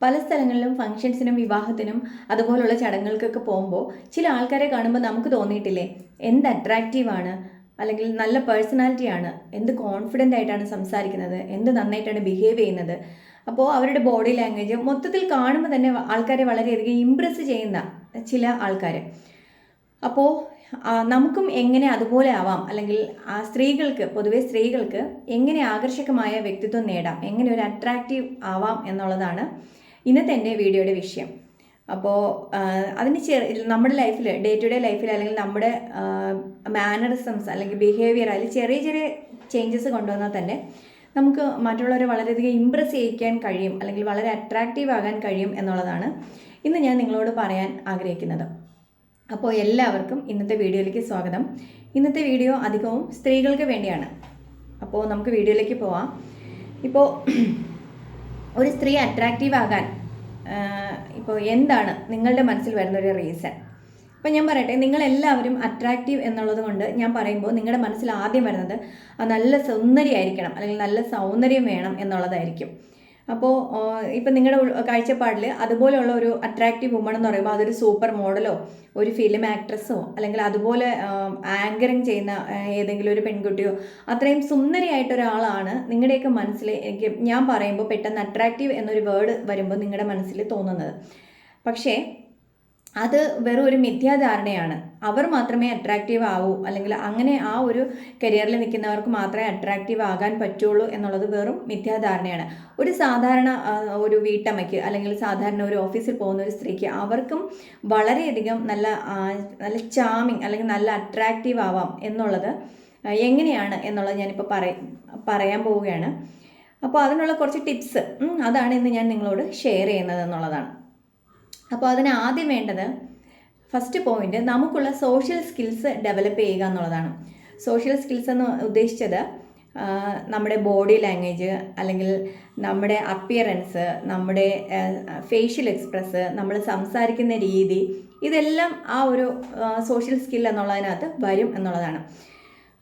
പല സ്ഥലങ്ങളിലും ഫംഗ്ഷൻസിനും വിവാഹത്തിനും അതുപോലുള്ള ചടങ്ങുകൾക്കൊക്കെ പോകുമ്പോൾ ചില ആൾക്കാരെ കാണുമ്പോൾ നമുക്ക് തോന്നിയിട്ടില്ലേ എന്ത് അട്രാക്റ്റീവാണ് അല്ലെങ്കിൽ നല്ല പേഴ്സണാലിറ്റിയാണ് എന്ത് കോൺഫിഡന്റ് ആയിട്ടാണ് സംസാരിക്കുന്നത് എന്ത് നന്നായിട്ടാണ് ബിഹേവ് ചെയ്യുന്നത്. അപ്പോൾ അവരുടെ ബോഡി ലാംഗ്വേജ് മൊത്തത്തിൽ കാണുമ്പോൾ തന്നെ ആൾക്കാരെ വളരെയധികം ഇമ്പ്രസ് ചെയ്യുന്ന ചില ആൾക്കാർ അപ്പോൾ നമുക്കും എങ്ങനെ അതുപോലെ ആവാം അല്ലെങ്കിൽ ആ സ്ത്രീകൾക്ക് പൊതുവേ സ്ത്രീകൾക്ക് എങ്ങനെ ആകർഷകമായ വ്യക്തിത്വം നേടാം എങ്ങനെ ഒരു അട്രാക്റ്റീവ് ആവാം എന്നുള്ളതാണ് ഇന്നത്തെ എന്റെ വീഡിയോയുടെ വിഷയം. അപ്പോൾ അതിന് ചെറിയ നമ്മുടെ ലൈഫിൽ ഡേ ടു ഡേ ലൈഫിൽ അല്ലെങ്കിൽ നമ്മുടെ മാനറിസംസ് അല്ലെങ്കിൽ ബിഹേവിയർ അതിൽ ചെറിയ ചെറിയ ചേഞ്ചസ് കൊണ്ടുവന്നാൽ തന്നെ നമുക്ക് മറ്റുള്ളവരെ വളരെയധികം ഇമ്പ്രസ് ചെയ്യിക്കാൻ കഴിയും അല്ലെങ്കിൽ വളരെ അട്രാക്റ്റീവ് ആകാൻ കഴിയും എന്നുള്ളതാണ് ഇന്ന് ഞാൻ നിങ്ങളോട് പറയാൻ ആഗ്രഹിക്കുന്നത്. അപ്പോൾ എല്ലാവർക്കും ഇന്നത്തെ വീഡിയോയിലേക്ക് സ്വാഗതം. ഇന്നത്തെ വീഡിയോ അധികവും സ്ത്രീകൾക്ക് വേണ്ടിയാണ്. അപ്പോൾ നമുക്ക് വീഡിയോയിലേക്ക് പോവാം. ഇപ്പോൾ ഒരു സ്ത്രീ അട്രാക്റ്റീവ് ആകാൻ ഇപ്പോൾ എന്താണ് നിങ്ങളുടെ മനസ്സിൽ വരുന്ന ഒരു റീസൺ അപ്പോൾ ഞാൻ പറയട്ടെ നിങ്ങളെല്ലാവരും അട്രാക്റ്റീവ് എന്നുള്ളത് കൊണ്ട് ഞാൻ പറയുമ്പോൾ നിങ്ങളുടെ മനസ്സിൽ ആദ്യം വരുന്നത് നല്ല സൗന്ദര്യമായിരിക്കണം അല്ലെങ്കിൽ നല്ല സൗന്ദര്യം വേണം എന്നുള്ളതായിരിക്കും. അപ്പോൾ ഇപ്പം നിങ്ങളുടെ കാഴ്ചപ്പാടിൽ അതുപോലെയുള്ള ഒരു അട്രാക്റ്റീവ് വുമൺ എന്ന് പറയുമ്പോൾ അതൊരു സൂപ്പർ മോഡലോ ഒരു ഫിലിം ആക്ട്രസ്സോ അല്ലെങ്കിൽ അതുപോലെ ആങ്കറിങ് ചെയ്യുന്ന ഏതെങ്കിലും ഒരു പെൺകുട്ടിയോ അത്രയും സുന്ദരിയായിട്ട് ഒരാളാണ് നിങ്ങളുടെയൊക്കെ മനസ്സിൽ എനിക്ക് ഞാൻ പറയുമ്പോൾ പെട്ടെന്ന് അട്രാക്റ്റീവ് എന്നൊരു വേർഡ് വരുമ്പോൾ നിങ്ങളുടെ മനസ്സിൽ തോന്നുന്നത്. പക്ഷേ അത് വെറും ഒരു മിഥ്യാധാരണയാണ്. അവർ മാത്രമേ അട്രാക്റ്റീവ് ആവൂ. അല്ലെങ്കിൽ അങ്ങനെ ആ ഒരു കരിയറിൽ നിൽക്കുന്നവർക്ക് മാത്രമേ അട്രാക്റ്റീവ് ആകാൻ പറ്റുള്ളൂ എന്നുള്ളത് വെറും മിഥ്യാധാരണയാണ്. ഒരു സാധാരണ ഒരു വീട്ടമ്മയ്ക്ക് അല്ലെങ്കിൽ സാധാരണ ഒരു ഓഫീസിൽ പോകുന്ന ഒരു സ്ത്രീക്ക് അവർക്കും വളരെയധികം നല്ല നല്ല ചാമിങ് അല്ലെങ്കിൽ നല്ല അട്രാക്റ്റീവ് ആവാം എന്നുള്ളത് എങ്ങനെയാണ് എന്നുള്ളത് ഞാനിപ്പോൾ പറയ പറയാൻ പോവുകയാണ്. അപ്പോൾ അതിനുള്ള കുറച്ച് ടിപ്സ് അതാണ് ഇന്ന് ഞാൻ നിങ്ങളോട് ഷെയർ ചെയ്യുന്നത് എന്നുള്ളതാണ്. അപ്പോൾ അതിന് ആദ്യം വേണ്ടത് ഫസ്റ്റ് പോയിന്റ് നമുക്കുള്ള സോഷ്യൽ സ്കിൽസ് ഡെവലപ്പ് ചെയ്യുക എന്നുള്ളതാണ്. സോഷ്യൽ സ്കിൽസ് എന്ന് ഉദ്ദേശിച്ചത് നമ്മുടെ ബോഡി ലാംഗ്വേജ് അല്ലെങ്കിൽ നമ്മുടെ അപ്പിയറൻസ് നമ്മുടെ ഫേഷ്യൽ എക്സ്പ്രസ് നമ്മൾ സംസാരിക്കുന്ന രീതി ഇതെല്ലാം ആ ഒരു സോഷ്യൽ സ്കിൽ എന്നുള്ളതിനകത്ത് വരും എന്നുള്ളതാണ്.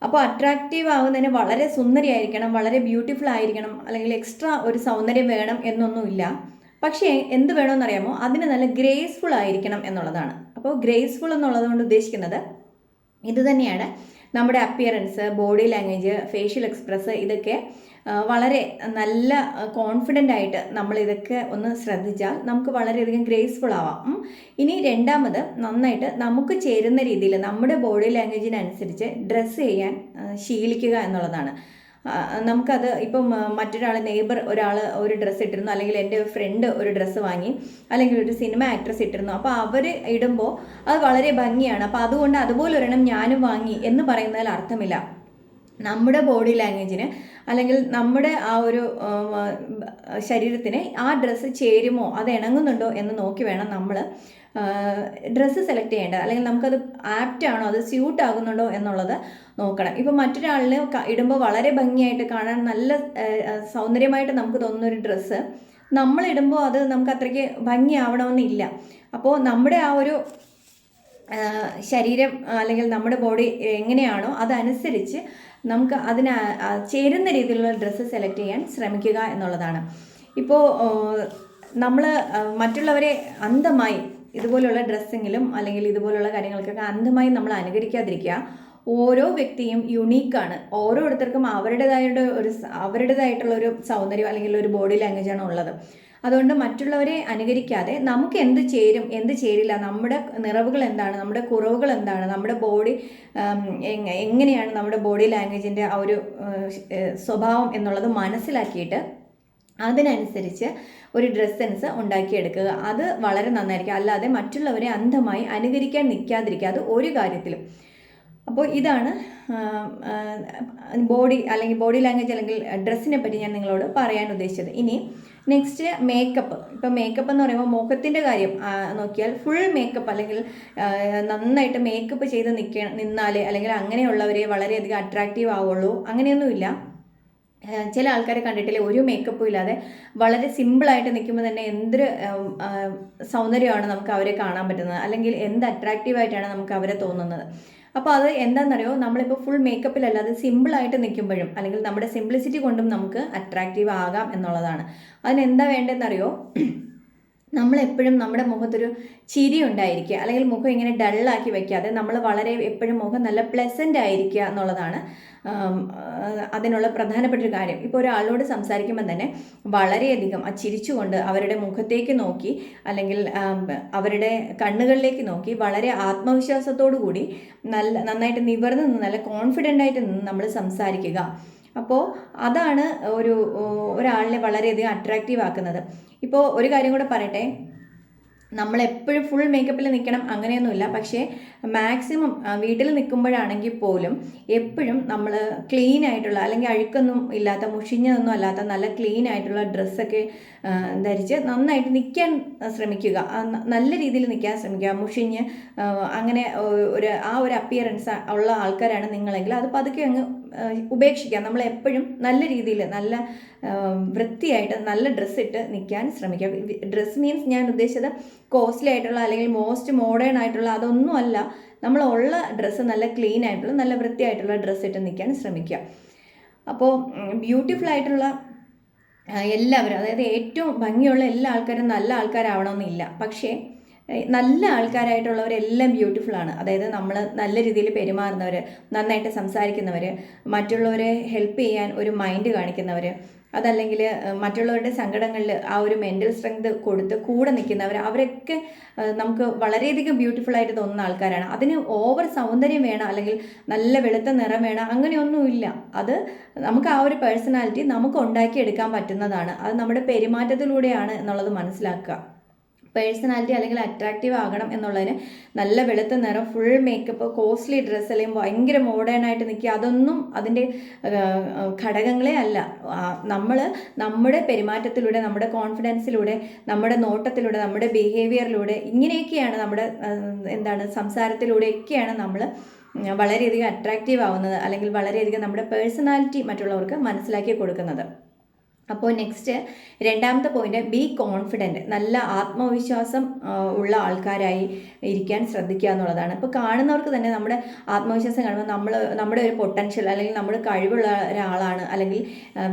അപ്പോൾ അട്രാക്റ്റീവ് ആകുന്നതിന് വളരെ സുന്ദരിയായിരിക്കണം വളരെ ബ്യൂട്ടിഫുൾ ആയിരിക്കണം അല്ലെങ്കിൽ എക്സ്ട്രാ ഒരു സൗന്ദര്യം വേണം എന്നൊന്നുമില്ല. പക്ഷേ എന്ത് വേണമെന്നറിയാമോ അതിന് നല്ല ഗ്രേസ്ഫുൾ ആയിരിക്കണം എന്നുള്ളതാണ്. അപ്പോൾ ഗ്രേസ്ഫുൾ എന്നുള്ളത് കൊണ്ട് ഉദ്ദേശിക്കുന്നത് ഇത് തന്നെയാണ്. നമ്മുടെ appearance body language facial express ഇതൊക്കെ വളരെ നല്ല കോൺഫിഡന്റ് ആയിട്ട് നമ്മൾ ഇതൊക്കെ ഒന്ന് ശ്രദ്ധിച്ചാൽ നമുക്ക് വളരെയധികം ഗ്രേസ്ഫുൾ ആവാം. ഇനി രണ്ടാമത് നന്നായിട്ട് നമുക്ക് ചേരുന്ന രീതിയിൽ നമ്മുടെ ബോഡി ലാംഗ്വേജിനനുസരിച്ച് ഡ്രസ്സ് ചെയ്യാൻ ശീലിക്കുക എന്നുള്ളതാണ്. നമുക്കത് ഇപ്പം മറ്റൊരാൾ നെയ്ബർ ഒരാൾ ഒരു ഡ്രസ്സ് ഇട്ടിരുന്നു അല്ലെങ്കിൽ എന്റെ ഫ്രണ്ട് ഒരു ഡ്രസ്സ് വാങ്ങി അല്ലെങ്കിൽ ഒരു സിനിമ ആക്ട്രസ് ഇട്ടിരുന്നു. അപ്പോൾ അവർ ഇടുമ്പോൾ അത് വളരെ ഭംഗിയാണ്. അപ്പോൾ അതുകൊണ്ട് അതുപോലെ ഒരെണ്ണം ഞാനും വാങ്ങി എന്ന് പറയുന്നതിൽ അർത്ഥമില്ല. നമ്മുടെ ബോഡി ലാംഗ്വേജിന് അല്ലെങ്കിൽ നമ്മുടെ ആ ഒരു ശരീരത്തിന് ആ ഡ്രസ്സ് ചേരുമോ അത് ഇണങ്ങുന്നുണ്ടോ എന്ന് നോക്കി വേണം നമ്മൾ ഡ്രസ്സ് സെലക്ട് ചെയ്യേണ്ടത്. അല്ലെങ്കിൽ നമുക്കത് ആപ്റ്റ് ആണോ അത് സ്യൂട്ട് ആകുന്നുണ്ടോ എന്നുള്ളത് നോക്കണം. ഇപ്പം മറ്റൊരാളിന് ഇടുമ്പോൾ വളരെ ഭംഗിയായിട്ട് കാണാൻ നല്ല സൗന്ദര്യമായിട്ട് നമുക്ക് തോന്നുന്ന ഒരു ഡ്രസ്സ് നമ്മൾ ഇടുമ്പോൾ അത് നമുക്ക് അത്രയ്ക്ക് ഭംഗിയാവണമെന്നില്ല. അപ്പോൾ നമ്മുടെ ആ ഒരു ശരീരം അല്ലെങ്കിൽ നമ്മുടെ ബോഡി എങ്ങനെയാണോ അതനുസരിച്ച് നമുക്ക് അതിന് ചേരുന്ന രീതിയിലുള്ള ഡ്രസ്സ് സെലക്ട് ചെയ്യാൻ ശ്രമിക്കുക എന്നുള്ളതാണ്. ഇപ്പോൾ നമ്മൾ മറ്റുള്ളവരെ അന്ധമായി ഇതുപോലുള്ള ഡ്രസ്സിങ്ങിലും അല്ലെങ്കിൽ ഇതുപോലുള്ള കാര്യങ്ങൾക്കൊക്കെ അന്ധമായി നമ്മൾ അനുകരിക്കാതിരിക്കുക. ഓരോ വ്യക്തിയും യുണീക്കാണ്. ഓരോരുത്തർക്കും അവരുടേതായ ഒരു അവരുടേതായിട്ടുള്ള ഒരു സൗന്ദര്യം അല്ലെങ്കിൽ ഒരു ബോഡി ലാംഗ്വേജാണ് ഉള്ളത്. അതുകൊണ്ട് മറ്റുള്ളവരെ അനുകരിക്കാതെ നമുക്ക് എന്ത് ചേരും എന്ത് ചേരില്ല നമ്മുടെ നിറവുകൾ എന്താണ് നമ്മുടെ കുറവുകൾ എന്താണ് നമ്മുടെ ബോഡി എങ്ങനെയാണ് നമ്മുടെ ബോഡി ലാംഗ്വേജിന്റെ ആ ഒരു സ്വഭാവം എന്നുള്ളത് മനസ്സിലാക്കിയിട്ട് അതിനനുസരിച്ച് ഒരു ഡ്രസ് സെൻസ് ഉണ്ടാക്കിയെടുക്കുക. അത് വളരെ നന്നായിരിക്കും. അല്ലാതെ മറ്റുള്ളവരെ അന്ധമായി അനുകരിക്കാൻ നിൽക്കാതിരിക്കുക. അത് ഒരു കാര്യത്തിലും. അപ്പോൾ ഇതാണ് ബോഡി അല്ലെങ്കിൽ ബോഡി ലാംഗ്വേജ് അല്ലെങ്കിൽ ഡ്രസ്സിനെ പറ്റി ഞാൻ നിങ്ങളോട് പറയാൻ ഉദ്ദേശിച്ചത്. ഇനി നെക്സ്റ്റ് മേക്കപ്പ് ഇപ്പം മേക്കപ്പ് എന്ന് പറയുമ്പോൾ മുഖത്തിന്റെ കാര്യം നോക്കിയാൽ ഫുൾ മേക്കപ്പ് അല്ലെങ്കിൽ നന്നായിട്ട് മേക്കപ്പ് ചെയ്ത് നിൽക്ക നിന്നാൽ അല്ലെങ്കിൽ അങ്ങനെയുള്ളവരെ വളരെയധികം അട്രാക്റ്റീവ് ആവുള്ളൂ. അങ്ങനെയൊന്നുമില്ല. ചില ആൾക്കാരെ കണ്ടിട്ടില്ലേ ഒരു മേക്കപ്പും ഇല്ലാതെ വളരെ സിമ്പിളായിട്ട് നിൽക്കുമ്പോൾ തന്നെ എന്തൊരു സൗന്ദര്യമാണ് നമുക്ക് അവരെ കാണാൻ പറ്റുന്നത്. അല്ലെങ്കിൽ എന്ത് അട്രാക്റ്റീവായിട്ടാണ് നമുക്ക് അവരെ തോന്നുന്നത്. അപ്പോൾ അത് എന്താണെന്നറിയോ നമ്മളിപ്പോൾ ഫുൾ മേക്കപ്പിലല്ലാതെ സിമ്പിളായിട്ട് നിൽക്കുമ്പോഴും അല്ലെങ്കിൽ നമ്മുടെ സിംപ്ലിസിറ്റി കൊണ്ടും നമുക്ക് അട്രാക്റ്റീവ് ആകാം എന്നുള്ളതാണ്. അതിന് എന്താ വേണ്ടതെന്നറിയോ? നമ്മളെപ്പോഴും നമ്മുടെ മുഖത്തൊരു ചിരി ഉണ്ടായിരിക്കുക അല്ലെങ്കിൽ മുഖം ഇങ്ങനെ ഡള്ളാക്കി വയ്ക്കാതെ നമ്മൾ വളരെ എപ്പോഴും മുഖം നല്ല പ്ലസന്റ് ആയിരിക്കുക എന്നുള്ളതാണ് അതിനുള്ള പ്രധാനപ്പെട്ട ഒരു കാര്യം. ഇപ്പോൾ ഒരാളോട് സംസാരിക്കുമ്പോൾ തന്നെ വളരെയധികം ആ ചിരിച്ചുകൊണ്ട് അവരുടെ മുഖത്തേക്ക് നോക്കി അല്ലെങ്കിൽ അവരുടെ കണ്ണുകളിലേക്ക് നോക്കി വളരെ ആത്മവിശ്വാസത്തോടു കൂടി നല്ല നന്നായിട്ട് നിവർന്ന് നിന്ന് നല്ല കോൺഫിഡന്റ് ആയിട്ട് നിന്ന് നമ്മൾ സംസാരിക്കുക. അപ്പോൾ അതാണ് ഒരു ഒരാളിനെ വളരെയധികം അട്രാക്റ്റീവ് ആക്കുന്നത്. ഇപ്പോൾ ഒരു കാര്യം കൂടെ പറയട്ടെ. നമ്മൾ എപ്പോഴും ഫുൾ മേക്കപ്പിൽ നിൽക്കണം അങ്ങനെയൊന്നുമില്ല. പക്ഷേ മാക്സിമം വീട്ടിൽ നിൽക്കുമ്പോഴാണെങ്കിൽ പോലും എപ്പോഴും നമ്മൾ ക്ലീൻ ആയിട്ടുള്ള അല്ലെങ്കിൽ അഴുക്കൊന്നും ഇല്ലാത്ത മുഷിഞ്ഞതൊന്നും അല്ലാത്ത നല്ല ക്ലീൻ ആയിട്ടുള്ള ഡ്രസ്സൊക്കെ ധരിച്ച് നന്നായിട്ട് നിൽക്കാൻ ശ്രമിക്കുക. നല്ല രീതിയിൽ നിൽക്കാൻ ശ്രമിക്കുക. മുഷിഞ്ഞ് അങ്ങനെ ഒരു ആ ഒരു അപ്പിയറൻസ് ഉള്ള ആൾക്കാരാണ് നിങ്ങളെങ്കിൽ അത് പതുക്കെ അങ്ങ് ആ, ഉപേക്ഷിക്കുക നമ്മൾ എപ്പോഴും നല്ല രീതിയിൽ നല്ല വൃത്തിയായിട്ട് നല്ല ഡ്രസ്സ് ഇട്ട് നിൽക്കാൻ ശ്രമിക്കുക ഡ്രസ്സ് മീൻസ് ഞാൻ ഉദ്ദേശിച്ചത് കോസ്റ്റ്ലി ആയിട്ടുള്ള അല്ലെങ്കിൽ മോസ്റ്റ് മോഡേൺ ആയിട്ടുള്ള അതൊന്നും അല്ല. നമ്മൾ ഉള്ള ഡ്രസ്സ് നല്ല ക്ലീൻ ആയിട്ടുള്ള നല്ല വൃത്തിയായിട്ടുള്ള ഡ്രസ്സ് ഇട്ട് നിൽക്കാൻ ശ്രമിക്കുക അപ്പോൾ ബ്യൂട്ടിഫുൾ ആയിട്ടുള്ള എല്ലാവരും അതായത് ഏറ്റവും ഭംഗിയുള്ള എല്ലാ ആൾക്കാരും നല്ല ആൾക്കാരാവണമെന്നില്ല. പക്ഷേ നല്ല ആൾക്കാരായിട്ടുള്ളവരെല്ലാം ബ്യൂട്ടിഫുൾ ആണ്. അതായത് നമ്മൾ നല്ല രീതിയിൽ പെരുമാറുന്നവർ നന്നായിട്ട് സംസാരിക്കുന്നവർ മറ്റുള്ളവരെ ഹെൽപ്പ് ചെയ്യാൻ ഒരു മൈൻഡ് കാണിക്കുന്നവർ അതല്ലെങ്കിൽ മറ്റുള്ളവരുടെ സങ്കടങ്ങളിൽ ആ ഒരു മെന്റൽ സ്ട്രെങ്ത് കൊടുത്ത് കൂടെ നിൽക്കുന്നവർ അവരൊക്കെ നമുക്ക് വളരെയധികം ബ്യൂട്ടിഫുൾ ആയിട്ട് തോന്നുന്ന ആൾക്കാരാണ്. അതിന് ഓവർ സൗന്ദര്യം വേണം അല്ലെങ്കിൽ നല്ല വെളുത്ത നിറം വേണം അങ്ങനെയൊന്നുമില്ല. അത് നമുക്ക് ആ ഒരു പേഴ്സണാലിറ്റി നമുക്ക് ഉണ്ടാക്കിയെടുക്കാൻ പറ്റുന്നതാണ്. അത് നമ്മുടെ പെരുമാറ്റത്തിലൂടെയാണ് എന്നുള്ളത് മനസ്സിലാക്കുക. പേഴ്സണാലിറ്റി അല്ലെങ്കിൽ അട്രാക്റ്റീവ് ആകണം എന്നുള്ളതിന് നല്ല വെളുത്ത നിറം ഫുൾ മേക്കപ്പ് കോസ്റ്റ്ലി ഡ്രസ്സ് അല്ലെങ്കിൽ ഭയങ്കര മോഡേൺ ആയിട്ട് നിൽക്കുക. അതൊന്നും അതിന്റെ ഘടകങ്ങളെ അല്ല. നമ്മൾ നമ്മുടെ പെരുമാറ്റത്തിലൂടെ നമ്മുടെ കോൺഫിഡൻസിലൂടെ നമ്മുടെ നോട്ടത്തിലൂടെ നമ്മുടെ ബിഹേവിയറിലൂടെ ഇങ്ങനെയൊക്കെയാണ് നമ്മുടെ എന്താണ് സംസാരത്തിലൂടെയൊക്കെയാണ് നമ്മൾ വളരെയധികം അട്രാക്റ്റീവ് ആവുന്നത് അല്ലെങ്കിൽ വളരെയധികം നമ്മുടെ പേഴ്സണാലിറ്റി മറ്റുള്ളവർക്ക് മനസ്സിലാക്കി കൊടുക്കുന്നത്. അപ്പോൾ നെക്സ്റ്റ് രണ്ടാമത്തെ പോയിന്റ് ബി കോൺഫിഡന്റ് നല്ല ആത്മവിശ്വാസം ഉള്ള ആൾക്കാരായി ഇരിക്കാൻ ശ്രദ്ധിക്കുക എന്നുള്ളതാണ്. ഇപ്പോൾ കാണുന്നവർക്ക് തന്നെ നമ്മുടെ ആത്മവിശ്വാസം കാണുമ്പോൾ നമ്മൾ നമ്മുടെ ഒരു പൊട്ടൻഷ്യൽ അല്ലെങ്കിൽ നമ്മൾ കഴിവുള്ള ഒരാളാണ് അല്ലെങ്കിൽ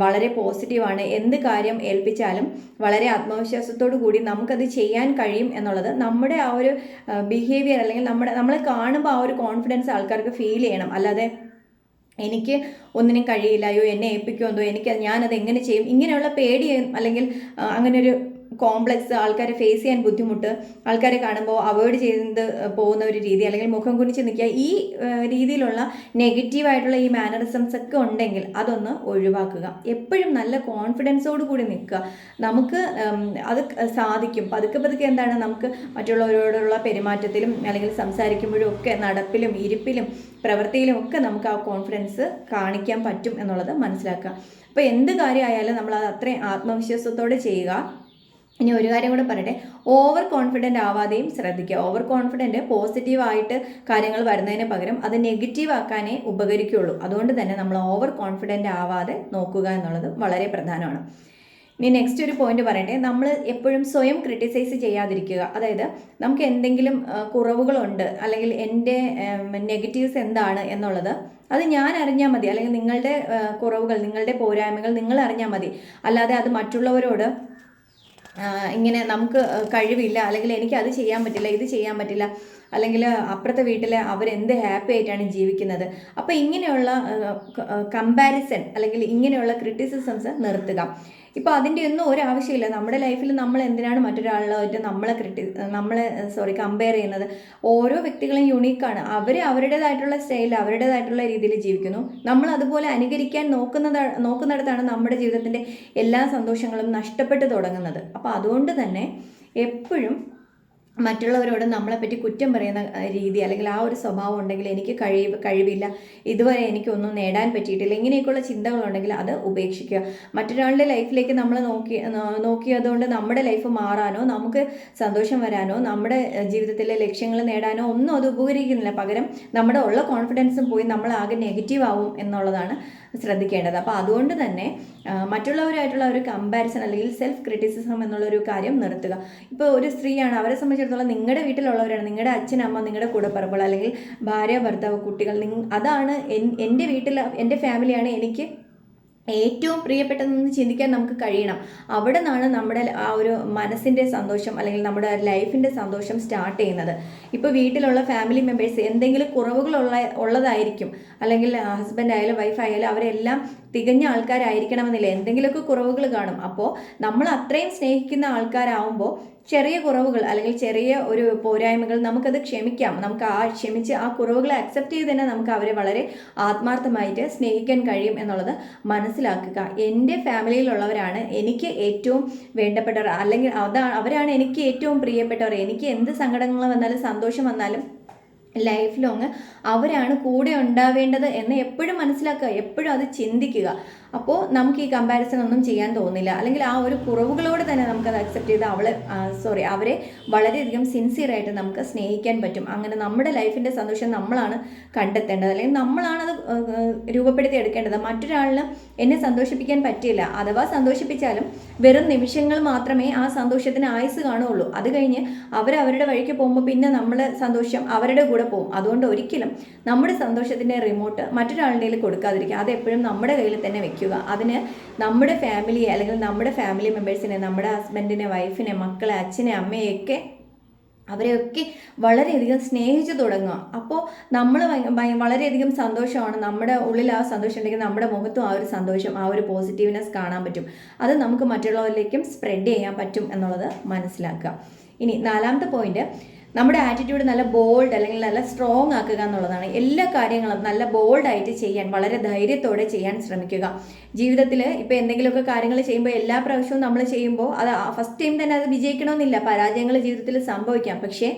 വളരെ പോസിറ്റീവാണ് എന്ത് കാര്യം ഏൽപ്പിച്ചാലും വളരെ ആത്മവിശ്വാസത്തോടു കൂടി നമുക്കത് ചെയ്യാൻ കഴിയും എന്നുള്ളത് നമ്മുടെ ആ ഒരു ബിഹേവിയർ അല്ലെങ്കിൽ നമ്മുടെ നമ്മളെ കാണുമ്പോൾ ആ ഒരു കോൺഫിഡൻസ് ആൾക്കാർക്ക് ഫീൽ ചെയ്യണം. അല്ലാതെ എനിക്ക് ഒന്നിനും കഴിയില്ലയോ എന്നെ ഏൽപ്പിക്കുമെന്തോ എനിക്ക് ഞാനത് എങ്ങനെ ചെയ്യും? ഇങ്ങനെയുള്ള പേടി അല്ലെങ്കിൽ അങ്ങനെയൊരു കോംപ്ലക്സ് ആൾക്കാരെ ഫേസ് ചെയ്യാൻ ബുദ്ധിമുട്ട് ആൾക്കാരെ കാണുമ്പോൾ അവോയ്ഡ് ചെയ്ത് പോകുന്ന ഒരു രീതി അല്ലെങ്കിൽ മുഖം കുനിച്ച് നിൽക്കുക. ഈ രീതിയിലുള്ള നെഗറ്റീവായിട്ടുള്ള ഈ മാനറിസംസ് ഒക്കെ ഉണ്ടെങ്കിൽ അതൊന്ന് ഒഴിവാക്കുക. എപ്പോഴും നല്ല കോൺഫിഡൻസോട് കൂടി നിൽക്കുക. നമുക്ക് അത് സാധിക്കും. പതുക്കെ പതുക്കെ എന്താണ് നമുക്ക് മറ്റുള്ളവരോടുള്ള പെരുമാറ്റത്തിലും അല്ലെങ്കിൽ സംസാരിക്കുമ്പോഴും ഒക്കെ നടപ്പിലും ഇരിപ്പിലും പ്രവൃത്തിയിലും ഒക്കെ നമുക്ക് ആ കോൺഫിഡൻസ് കാണിക്കാൻ പറ്റും എന്നുള്ളത് മനസ്സിലാക്കുക. അപ്പോൾ എന്ത് കാര്യമായാലും നമ്മൾ അത് അത്രയും ആത്മവിശ്വാസത്തോടെ ചെയ്യുക. ഇനി ഒരു കാര്യം കൂടെ പറയട്ടെ. ഓവർ കോൺഫിഡന്റ് ആവാതെയും ശ്രദ്ധിക്കുക. ഓവർ കോൺഫിഡന്റ് പോസിറ്റീവായിട്ട് കാര്യങ്ങൾ വരുന്നതിന് പകരം അത് നെഗറ്റീവ് ആക്കാനേ ഉപകരിക്കുകയുള്ളൂ അതുകൊണ്ട് തന്നെ നമ്മൾ ഓവർ കോൺഫിഡന്റ് ആവാതെ നോക്കുക എന്നുള്ളത് വളരെ പ്രധാനമാണ്. ഇനി നെക്സ്റ്റ് ഒരു പോയിന്റ് പറയട്ടെ. നമ്മൾ എപ്പോഴും സ്വയം ക്രിട്ടിസൈസ് ചെയ്യാതിരിക്കുക. അതായത് നമുക്ക് എന്തെങ്കിലും കുറവുകളുണ്ട് അല്ലെങ്കിൽ എന്റെ നെഗറ്റീവ്സ് എന്താണ് എന്നുള്ളത് അത് ഞാൻ അറിഞ്ഞാൽ മതി. അല്ലെങ്കിൽ നിങ്ങളുടെ കുറവുകൾ നിങ്ങളുടെ പോരായ്മകൾ നിങ്ങൾ അറിഞ്ഞാൽ മതി. അല്ലാതെ അത് മറ്റുള്ളവരോട് ഇങ്ങനെ നമുക്ക് കഴിവില്ല അല്ലെങ്കിൽ എനിക്ക് അത് ചെയ്യാൻ പറ്റില്ല ഇത് ചെയ്യാൻ പറ്റില്ല അല്ലെങ്കിൽ അപ്പുറത്തെ വീട്ടിലെ അവരെന്ത് ഹാപ്പി ആയിട്ടാണ് ജീവിക്കുന്നത്. അപ്പോൾ ഇങ്ങനെയുള്ള കമ്പാരിസൺ അല്ലെങ്കിൽ ഇങ്ങനെയുള്ള ക്രിറ്റിസിസംസ് നിർത്തുക. ഇപ്പോൾ അതിന്റെ ഒന്നും ഒരു ആവശ്യമില്ല. നമ്മുടെ ലൈഫിൽ നമ്മൾ എന്തിനാണ് മറ്റൊരാളുമായിട്ട് നമ്മളെ ക്രിട്ടി നമ്മളെ സോറി കമ്പയർ ചെയ്യുന്നത്? ഓരോ വ്യക്തികളും യുണീക്കാണ് അവർ അവരുടേതായിട്ടുള്ള സ്റ്റൈലിൽ അവരുടേതായിട്ടുള്ള രീതിയിൽ ജീവിക്കുന്നു. നമ്മൾ അതുപോലെ അനുകരിക്കാൻ നോക്കുന്നത് നോക്കുന്നിടത്താണ് നമ്മുടെ ജീവിതത്തിന്റെ എല്ലാ സന്തോഷങ്ങളും നഷ്ടപ്പെട്ടു തുടങ്ങുന്നത്. അപ്പോൾ അതുകൊണ്ട് തന്നെ എപ്പോഴും മറ്റുള്ളവരോട് നമ്മളെപ്പറ്റി കുറ്റം പറയുന്ന രീതി അല്ലെങ്കിൽ ആ ഒരു സ്വഭാവം ഉണ്ടെങ്കിൽ എനിക്ക് കഴിവ് കഴിവില്ല. ഇതുവരെ എനിക്കൊന്നും നേടാൻ പറ്റിയിട്ടില്ല. ഇങ്ങനെയൊക്കെയുള്ള ചിന്തകളുണ്ടെങ്കിൽ അത് ഉപേക്ഷിക്കുക. മറ്റൊരാളുടെ ലൈഫിലേക്ക് നമ്മൾ നോക്കി നോക്കിയതുകൊണ്ട് നമ്മുടെ ലൈഫ് മാറാനോ നമുക്ക് സന്തോഷം വരാനോ നമ്മുടെ ജീവിതത്തിലെ ലക്ഷ്യങ്ങൾ നേടാനോ ഒന്നും അത് ഉപകരിക്കുന്നില്ല. പകരം നമ്മുടെ ഉള്ള കോൺഫിഡൻസും പോയി നമ്മൾ ആകെ നെഗറ്റീവ് ആവും എന്നുള്ളതാണ് ശ്രദ്ധിക്കേണ്ടത്. അപ്പോൾ അതുകൊണ്ട് തന്നെ മറ്റുള്ളവരായിട്ടുള്ള ഒരു കമ്പാരിസൺ അല്ലെങ്കിൽ സെൽഫ് ക്രിറ്റിസിസം എന്നുള്ളൊരു കാര്യം നിർത്തുക. ഇപ്പോൾ ഒരു സ്ത്രീയാണ് അവരെ സംബന്ധിച്ചിടത്തോളം നിങ്ങളുടെ വീട്ടിലുള്ളവരാണ്. നിങ്ങളുടെ അച്ഛൻ അമ്മ നിങ്ങളുടെ കൂടപ്പിറപ്പുകൾ അല്ലെങ്കിൽ ഭാര്യ ഭർത്താവ് കുട്ടികൾ അതാണ് എൻ- എന്റെ വീട്ടിൽ എന്റെ ഫാമിലിയാണ് എനിക്ക് ഏറ്റവും പ്രിയപ്പെട്ടതെന്ന് ചിന്തിക്കാൻ നമുക്ക് കഴിയണം. അവിടെ നിന്നാണ് നമ്മുടെ ആ ഒരു മനസ്സിന്റെ സന്തോഷം അല്ലെങ്കിൽ നമ്മുടെ ലൈഫിന്റെ സന്തോഷം സ്റ്റാർട്ട് ചെയ്യുന്നത്. ഇപ്പോൾ വീട്ടിലുള്ള ഫാമിലി മെമ്പേഴ്സ് എന്തെങ്കിലും കുറവുകളുള്ള ഉള്ളതായിരിക്കും. അല്ലെങ്കിൽ ഹസ്ബൻഡ് ആയാലും വൈഫ് ആയാലും അവരെല്ലാം തികഞ്ഞ ആൾക്കാരായിരിക്കണമെന്നില്ല. എന്തെങ്കിലുമൊക്കെ കുറവുകൾ കാണും. അപ്പോൾ നമ്മൾ അത്രയും സ്നേഹിക്കുന്ന ആൾക്കാരാവുമ്പോൾ ചെറിയ കുറവുകൾ അല്ലെങ്കിൽ ചെറിയ ഒരു പോരായ്മകൾ നമുക്കത് ക്ഷമിക്കാം. നമുക്ക് ആ ക്ഷമിച്ച് ആ കുറവുകളെ അക്സെപ്റ്റ് ചെയ്ത് തന്നെ നമുക്ക് അവരെ വളരെ ആത്മാർത്ഥമായിട്ട് സ്നേഹിക്കാൻ കഴിയും എന്നുള്ളത് മനസ്സിലാക്കുക. എന്റെ ഫാമിലിയിലുള്ളവരാണ് എനിക്ക് ഏറ്റവും വേണ്ടപ്പെട്ടവർ. അല്ലെങ്കിൽ അതാണ് അവരാണ് എനിക്ക് ഏറ്റവും പ്രിയപ്പെട്ടവർ. എനിക്ക് എന്ത് സങ്കടങ്ങൾ വന്നാലും സന്തോഷം വന്നാലും ലൈഫ് ലോങ് അവരാണ് കൂടെ ഉണ്ടാവേണ്ടത് എന്ന് എപ്പോഴും മനസ്സിലാക്കുക എപ്പോഴും അത് ചിന്തിക്കുക. അപ്പോൾ നമുക്ക് ഈ കമ്പാരിസൺ ഒന്നും ചെയ്യാൻ തോന്നില്ല. അല്ലെങ്കിൽ ആ ഒരു കുറവുകളോട് തന്നെ നമുക്കത് അക്സെപ്റ്റ് ചെയ്ത് അവളെ സോറി അവരെ വളരെയധികം സിൻസിയറായിട്ട് നമുക്ക് സ്നേഹിക്കാൻ പറ്റും. അങ്ങനെ നമ്മുടെ ലൈഫിന്റെ സന്തോഷം നമ്മളാണ് കണ്ടെത്തേണ്ടത്. അല്ലെങ്കിൽ നമ്മളാണത് രൂപപ്പെടുത്തി എടുക്കേണ്ടത്. മറ്റൊരാളിന് എന്നെ സന്തോഷിപ്പിക്കാൻ പറ്റില്ല അഥവാ സന്തോഷിപ്പിച്ചാലും വെറും നിമിഷങ്ങൾ മാത്രമേ ആ സന്തോഷത്തിന് ആയുസ് കാണുകയുള്ളൂ. അത് കഴിഞ്ഞ് അവരവരുടെ വഴിക്ക് പോകുമ്പോൾ പിന്നെ നമ്മൾ സന്തോഷം അവരുടെ കൂടെ പോകും. അതുകൊണ്ട് ഒരിക്കലും നമ്മുടെ സന്തോഷത്തിന്റെ റിമോട്ട് മറ്റൊരാളുടെ കയ്യിൽ കൊടുക്കാതിരിക്കുക. അത് എപ്പോഴും നമ്മുടെ കയ്യിൽ തന്നെ വെക്കുക. അതിന് നമ്മുടെ ഫാമിലിയെ അല്ലെങ്കിൽ നമ്മുടെ ഫാമിലി മെമ്പേഴ്സിനെ നമ്മുടെ ഹസ്ബൻഡിനെ വൈഫിനെ മക്കളെ അച്ഛനെ അമ്മയെയൊക്കെ അവരെയൊക്കെ വളരെയധികം സ്നേഹിച്ചു തുടങ്ങുക. അപ്പോൾ നമ്മൾ വളരെയധികം സന്തോഷമാണ്. നമ്മുടെ ഉള്ളിൽ ആ സന്തോഷം ഉണ്ടെങ്കിൽ നമ്മുടെ മുഖത്തും ആ ഒരു സന്തോഷം ആ ഒരു പോസിറ്റീവ്നെസ് കാണാൻ പറ്റും. അത് നമുക്ക് മറ്റുള്ളവരിലേക്കും സ്പ്രെഡ് ചെയ്യാൻ പറ്റും എന്നുള്ളത് മനസ്സിലാക്കുക. ഇനി നാലാമത്തെ പോയിന്റ് നമ്മുടെ ആറ്റിറ്റ്യൂഡ് നല്ല ബോൾഡ് അല്ലെങ്കിൽ നല്ല സ്ട്രോങ് ആക്കുക എന്നുള്ളതാണ്. എല്ലാ കാര്യങ്ങളും നല്ല ബോൾഡായിട്ട് ചെയ്യാൻ വളരെ ധൈര്യത്തോടെ ചെയ്യാൻ ശ്രമിക്കുക. ജീവിതത്തിൽ ഇപ്പോൾ എന്തെങ്കിലുമൊക്കെ കാര്യങ്ങൾ ചെയ്യുമ്പോൾ എല്ലാ പ്രാവശ്യവും നമ്മൾ ചെയ്യുമ്പോൾ അത് ഫസ്റ്റ് ടൈം തന്നെ അത് വിജയിക്കണമെന്നില്ല. പരാജയങ്ങൾ ജീവിതത്തിൽ സംഭവിക്കാം. പക്ഷേ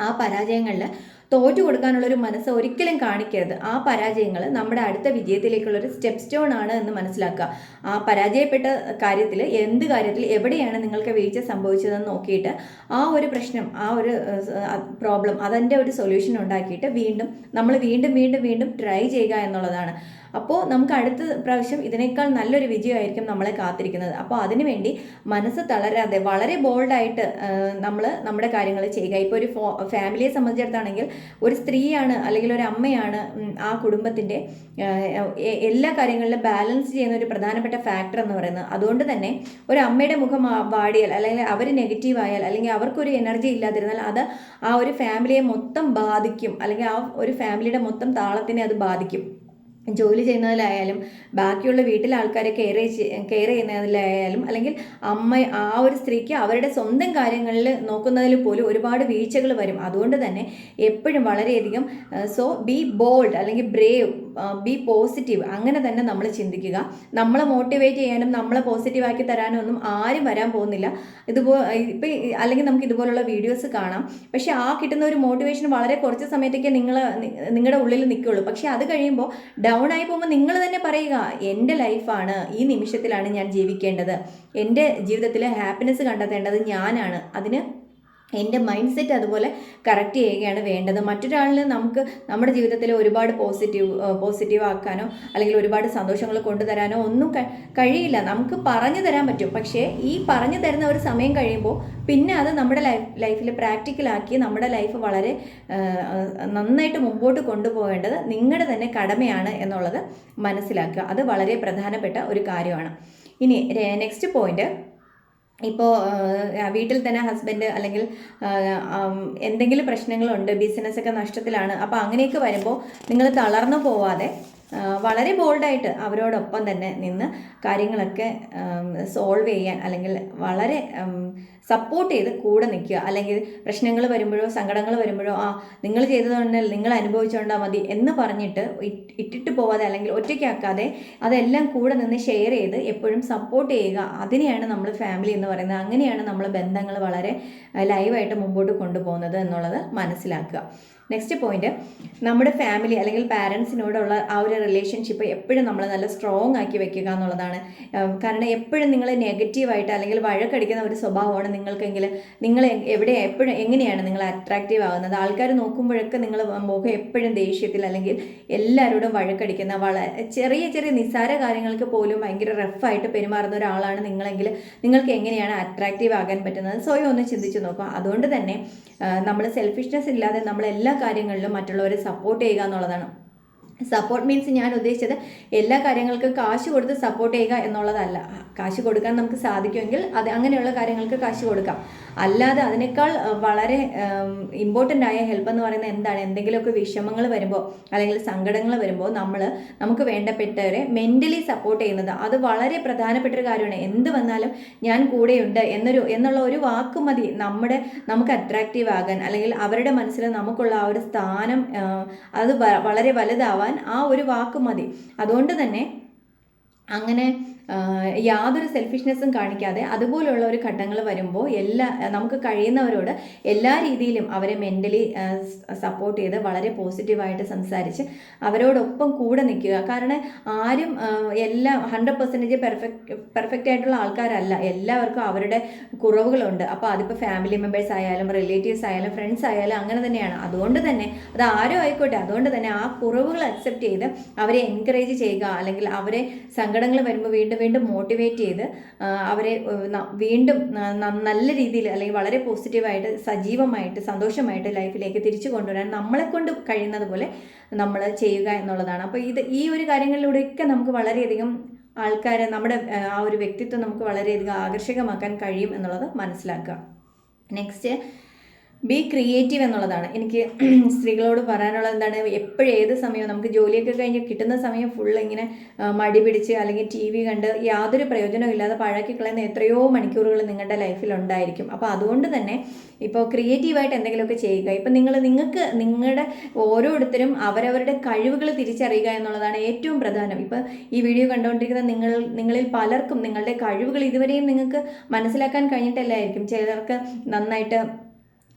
ആ പരാജയങ്ങളിൽ തോറ്റു കൊടുക്കാനുള്ളൊരു മനസ്സ് ഒരിക്കലും കാണിക്കരുത്. ആ പരാജയങ്ങൾ നമ്മുടെ അടുത്ത വിജയത്തിലേക്കുള്ളൊരു സ്റ്റെപ്പ് സ്റ്റോൺ ആണ് എന്ന് മനസ്സിലാക്കുക. ആ പരാജയപ്പെട്ട കാര്യത്തിൽ എന്ത് കാര്യത്തിൽ എവിടെയാണ് നിങ്ങൾക്ക് വീഴ്ച സംഭവിച്ചതെന്ന് നോക്കിയിട്ട് ആ ഒരു പ്രശ്നം ആ ഒരു പ്രോബ്ലം അതിന്റെ ഒരു സൊല്യൂഷൻ ഉണ്ടാക്കിയിട്ട് വീണ്ടും നമ്മൾ വീണ്ടും വീണ്ടും വീണ്ടും ട്രൈ ചെയ്യുക എന്നുള്ളതാണ്. അപ്പോൾ നമുക്ക് അടുത്ത പ്രാവശ്യം ഇതിനേക്കാൾ നല്ലൊരു വിജയമായിരിക്കും നമ്മളെ കാത്തിരിക്കുന്നത്. അപ്പോൾ അതിനുവേണ്ടി മനസ്സ് തളരാതെ വളരെ ബോൾഡായിട്ട് നമ്മൾ നമ്മുടെ കാര്യങ്ങൾ ചെയ്യുക. ഇപ്പോൾ ഒരു ഫാമിലിയെ സംബന്ധിച്ചിടത്താണെങ്കിൽ ഒരു സ്ത്രീയാണ് അല്ലെങ്കിൽ ഒരു അമ്മയാണ് ആ കുടുംബത്തിന്റെ എല്ലാ കാര്യങ്ങളിലും ബാലൻസ് ചെയ്യുന്ന ഒരു പ്രധാനപ്പെട്ട ഫാക്ടർ എന്ന് പറയുന്നത്. അതുകൊണ്ട് തന്നെ ഒരു അമ്മയുടെ മുഖം വാടിയാൽ അല്ലെങ്കിൽ അവർ നെഗറ്റീവ് ആയാൽ അല്ലെങ്കിൽ അവർക്കൊരു എനർജി ഇല്ലാതിരുന്നാൽ അത് ആ ഒരു ഫാമിലിയെ മൊത്തം ബാധിക്കും. അല്ലെങ്കിൽ ആ ഒരു ഫാമിലിയുടെ മൊത്തം താളത്തിനെ അത് ബാധിക്കും. ജോലി ചെയ്യുന്നതിലായാലും ബാക്കിയുള്ള വീട്ടിലെ ആൾക്കാരെ കെയർ കെയർ ചെയ്യുന്നതിലായാലും അല്ലെങ്കിൽ അമ്മ ആ ഒരു സ്ത്രീക്ക് അവരുടെ സ്വന്തം കാര്യങ്ങളിൽ നോക്കുന്നതിൽ പോലും ഒരുപാട് വീഴ്ചകൾ വരും. അതുകൊണ്ട് തന്നെ എപ്പോഴും വളരെയധികം സോ ബി ബോൾഡ് അല്ലെങ്കിൽ ബ്രേവ് ബി പോസിറ്റീവ് അങ്ങനെ തന്നെ നമ്മൾ ചിന്തിക്കുക. നമ്മളെ മോട്ടിവേറ്റ് ചെയ്യാനും നമ്മളെ പോസിറ്റീവാക്കി തരാനും ഒന്നും ആരും വരാൻ പോകുന്നില്ല. ഇതുപോ ഇപ്പം അല്ലെങ്കിൽ നമുക്ക് ഇതുപോലുള്ള വീഡിയോസ് കാണാം. പക്ഷേ ആ കിട്ടുന്ന ഒരു മോട്ടിവേഷൻ വളരെ കുറച്ച് സമയത്തേക്ക് നിങ്ങൾ നിങ്ങളുടെ ഉള്ളിൽ നിൽക്കുകയുള്ളൂ പക്ഷേ അത് കഴിയുമ്പോൾ ഡൗൺ ആയി പോകുമ്പോൾ നിങ്ങൾ തന്നെ പറയുക എന്റെ ലൈഫാണ് ഈ നിമിഷത്തിലാണ് ഞാൻ ജീവിക്കേണ്ടത്. എന്റെ ജീവിതത്തിൽ ഹാപ്പിനെസ് കണ്ടെത്തേണ്ടത് ഞാനാണ്. അതിന് എന്റെ മൈൻഡ് സെറ്റ് അതുപോലെ കറക്റ്റ് ചെയ്യുകയാണ് വേണ്ടത്. മറ്റൊരാളിൽ നമുക്ക് നമ്മുടെ ജീവിതത്തിൽ ഒരുപാട് പോസിറ്റീവ് പോസിറ്റീവ് ആക്കാനോ അല്ലെങ്കിൽ ഒരുപാട് സന്തോഷങ്ങൾ കൊണ്ടുതരാനോ ഒന്നും കഴിയില്ല. നമുക്ക് പറഞ്ഞു തരാൻ പറ്റും. പക്ഷേ ഈ പറഞ്ഞു തരുന്ന ഒരു സമയം കഴിയുമ്പോൾ പിന്നെ അത് നമ്മുടെ ലൈഫ് ലൈഫിൽ പ്രാക്ടിക്കലാക്കി നമ്മുടെ ലൈഫ് വളരെ നന്നായിട്ട് മുമ്പോട്ട് കൊണ്ടുപോകേണ്ടത് നിങ്ങളുടെ തന്നെ കടമയാണ് എന്നുള്ളത് മനസ്സിലാക്കുക. അത് വളരെ പ്രധാനപ്പെട്ട ഒരു കാര്യമാണ്. ഇനി നെക്സ്റ്റ് പോയിന്റ് ഇപ്പോൾ വീട്ടിൽ തന്നെ ഹസ്ബൻഡ് അല്ലെങ്കിൽ എന്തെങ്കിലും പ്രശ്നങ്ങളുണ്ട് ബിസിനസ്സൊക്കെ നഷ്ടത്തിലാണ് അപ്പോൾ അങ്ങനെയൊക്കെ വരുമ്പോൾ നിങ്ങൾ തളർന്നു പോവാതെ വളരെ ബോൾഡായിട്ട് അവരോടൊപ്പം തന്നെ നിന്ന് കാര്യങ്ങളൊക്കെ സോൾവ് ചെയ്യാൻ അല്ലെങ്കിൽ വളരെ സപ്പോർട്ട് ചെയ്ത് കൂടെ നിൽക്കുക. അല്ലെങ്കിൽ പ്രശ്നങ്ങൾ വരുമ്പോഴോ സങ്കടങ്ങൾ വരുമ്പോഴോ ആ നിങ്ങൾ ചെയ്തതുകൊണ്ട് നിങ്ങൾ അനുഭവിച്ചുകൊണ്ടാൽ മതി എന്ന് പറഞ്ഞിട്ട് ഇട്ടിട്ട് പോവാതെ അല്ലെങ്കിൽ ഒറ്റയ്ക്കാക്കാതെ അതെല്ലാം കൂടെ നിന്ന് ഷെയർ ചെയ്ത് എപ്പോഴും സപ്പോർട്ട് ചെയ്യുക. അതിനെയാണ് നമ്മൾ ഫാമിലി എന്ന് പറയുന്നത്. അങ്ങനെയാണ് നമ്മൾ ബന്ധങ്ങൾ വളരെ ലൈവായിട്ട് മുമ്പോട്ട് കൊണ്ടുപോകുന്നത് എന്നുള്ളത് മനസ്സിലാക്കുക. നെക്സ്റ്റ് പോയിന്റ് നമ്മുടെ ഫാമിലി അല്ലെങ്കിൽ പാരൻസിനോടുള്ള ആ ഒരു റിലേഷൻഷിപ്പ് എപ്പോഴും നമ്മൾ നല്ല സ്ട്രോങ് ആക്കി വെക്കുക എന്നുള്ളതാണ്. കാരണം എപ്പോഴും നിങ്ങൾ നെഗറ്റീവായിട്ട് അല്ലെങ്കിൽ വഴക്കടിക്കുന്ന ഒരു സ്വഭാവമാണ് നിങ്ങൾക്കെങ്കിൽ നിങ്ങൾ എവിടെ എപ്പോഴും എങ്ങനെയാണ് നിങ്ങൾ അട്രാക്റ്റീവ് ആകുന്നത്? ആൾക്കാർ നോക്കുമ്പോഴൊക്കെ നിങ്ങൾ മുഖം എപ്പോഴും ദേഷ്യത്തിൽ അല്ലെങ്കിൽ എല്ലാവരോടും വഴക്കടിക്കുന്ന വളരെ ചെറിയ ചെറിയ നിസ്സാര കാര്യങ്ങൾക്ക് പോലും ഭയങ്കര റഫായിട്ട് പെരുമാറുന്ന ഒരാളാണ് നിങ്ങളെങ്കിൽ നിങ്ങൾക്ക് എങ്ങനെയാണ് അട്രാക്റ്റീവ് ആകാൻ പറ്റുന്നത്? സ്വയം ഒന്ന് ചിന്തിച്ച് നോക്കുക. അതുകൊണ്ട് തന്നെ നമ്മൾ സെൽഫിഷ്നെസ് ഇല്ലാതെ നമ്മൾ എല്ലാ കാര്യങ്ങളിലും മറ്റുള്ളവരെ സപ്പോർട്ട് ചെയ്യുക എന്നുള്ളതാണ്. സപ്പോർട്ട് മീൻസ് ഞാൻ ഉദ്ദേശിച്ചത് എല്ലാ കാര്യങ്ങൾക്കും കാശ് കൊടുത്ത് സപ്പോർട്ട് ചെയ്യുക എന്നുള്ളതല്ല. കാശ് കൊടുക്കാൻ നമുക്ക് സാധിക്കുമെങ്കിൽ അത് അങ്ങനെയുള്ള കാര്യങ്ങൾക്ക് കാശ് കൊടുക്കാം. അല്ലാതെ അതിനേക്കാൾ വളരെ ഇമ്പോർട്ടന്റ് ആയ ഹെൽപ്പ് എന്ന് പറയുന്നത് എന്താണ്? എന്തെങ്കിലുമൊക്കെ വിഷമങ്ങൾ വരുമ്പോൾ അല്ലെങ്കിൽ സങ്കടങ്ങൾ വരുമ്പോൾ നമ്മൾ നമുക്ക് വേണ്ടപ്പെട്ടവരെ മെന്റലി സപ്പോർട്ട് ചെയ്യുന്നത് അത് വളരെ പ്രധാനപ്പെട്ട ഒരു കാര്യമാണ്. എന്ത് വന്നാലും ഞാൻ കൂടെയുണ്ട് എന്നൊരു എന്നുള്ള ഒരു വാക്ക് മതി നമ്മുടെ നമുക്ക് അട്രാക്റ്റീവ് ആകാൻ അല്ലെങ്കിൽ അവരുടെ മനസ്സിൽ നമുക്കുള്ള ആ ഒരു സ്ഥാനം അത് വളരെ വലുതാവാൻ ആ ഒരു വാക്ക് മതി. അതുകൊണ്ട് തന്നെ അങ്ങനെ യാതൊരു സെൽഫിഷ്നെസ്സും കാണിക്കാതെ അതുപോലുള്ള ഒരു ഘട്ടങ്ങൾ വരുമ്പോൾ എല്ലാ നമുക്ക് കഴിയുന്നവരോട് എല്ലാ രീതിയിലും അവരെ മെന്റലി സപ്പോർട്ട് ചെയ്ത് വളരെ പോസിറ്റീവായിട്ട് സംസാരിച്ച് അവരോടൊപ്പം കൂടെ നിൽക്കുക. കാരണം ആരും എല്ലാ ഹൺഡ്രഡ് പെർസെന്റേജ് പെർഫെക്റ്റ് പെർഫെക്റ്റ് ആയിട്ടുള്ള ആൾക്കാരല്ല. എല്ലാവർക്കും അവരുടെ കുറവുകളുണ്ട്. അപ്പോൾ അതിപ്പോൾ ഫാമിലി മെമ്പേഴ്സ് ആയാലും റിലേറ്റീവ്സ് ആയാലും ഫ്രണ്ട്സ് ആയാലും അങ്ങനെ തന്നെയാണ്. അതുകൊണ്ട് തന്നെ അത് ആരും ആയിക്കോട്ടെ. അതുകൊണ്ട് തന്നെ ആ കുറവുകൾ അക്സെപ്റ്റ് ചെയ്ത് അവരെ എൻകറേജ് ചെയ്യുക. അല്ലെങ്കിൽ അവരെ സങ്കടങ്ങൾ വരുമ്പോൾ വീണ്ടും വീണ്ടും വീണ്ടും മോട്ടിവേറ്റ് ചെയ്ത് അവരെ വീണ്ടും നല്ല രീതിയിൽ അല്ലെങ്കിൽ വളരെ പോസിറ്റീവായിട്ട് സജീവമായിട്ട് സന്തോഷമായിട്ട് ലൈഫിലേക്ക് തിരിച്ചു കൊണ്ടുവരാൻ നമ്മളെ കൊണ്ട് കഴിയുന്നത് പോലെ നമ്മൾ ചെയ്യുക എന്നുള്ളതാണ്. അപ്പോൾ ഇത് ഈ ഒരു കാര്യങ്ങളിലൂടെയൊക്കെ നമുക്ക് വളരെയധികം ആൾക്കാരെ നമ്മുടെ ആ ഒരു വ്യക്തിത്വം നമുക്ക് വളരെയധികം ആകർഷകമാക്കാൻ കഴിയും എന്നുള്ളത് മനസ്സിലാക്കുക. നെക്സ്റ്റ് ബി ക്രിയേറ്റീവ് എന്നുള്ളതാണ്. എനിക്ക് സ്ത്രീകളോട് പറയാനുള്ളത് എന്താണ് എപ്പോഴും ഏത് സമയവും നമുക്ക് ജോലിയൊക്കെ കഴിഞ്ഞ് കിട്ടുന്ന സമയം ഫുൾ ഇങ്ങനെ മടി പിടിച്ച് അല്ലെങ്കിൽ ടി വി കണ്ട് യാതൊരു പ്രയോജനവും ഇല്ലാതെ പഴക്കി കളയുന്ന എത്രയോ മണിക്കൂറുകൾ നിങ്ങളുടെ ലൈഫിൽ ഉണ്ടായിരിക്കും. അപ്പോൾ അതുകൊണ്ട് തന്നെ ഇപ്പോൾ ക്രിയേറ്റീവായിട്ട് എന്തെങ്കിലുമൊക്കെ ചെയ്യുക. ഇപ്പം നിങ്ങൾ നിങ്ങൾക്ക് നിങ്ങളുടെ ഓരോരുത്തരും അവരവരുടെ കഴിവുകൾ തിരിച്ചറിയുക എന്നുള്ളതാണ് ഏറ്റവും പ്രധാനം. ഇപ്പം ഈ വീഡിയോ കണ്ടുകൊണ്ടിരിക്കുന്ന നിങ്ങൾ നിങ്ങളിൽ പലർക്കും നിങ്ങളുടെ കഴിവുകൾ ഇതുവരെയും നിങ്ങൾക്ക് മനസ്സിലാക്കാൻ കഴിഞ്ഞിട്ടല്ലായിരിക്കും. ചിലർക്ക് നന്നായിട്ട്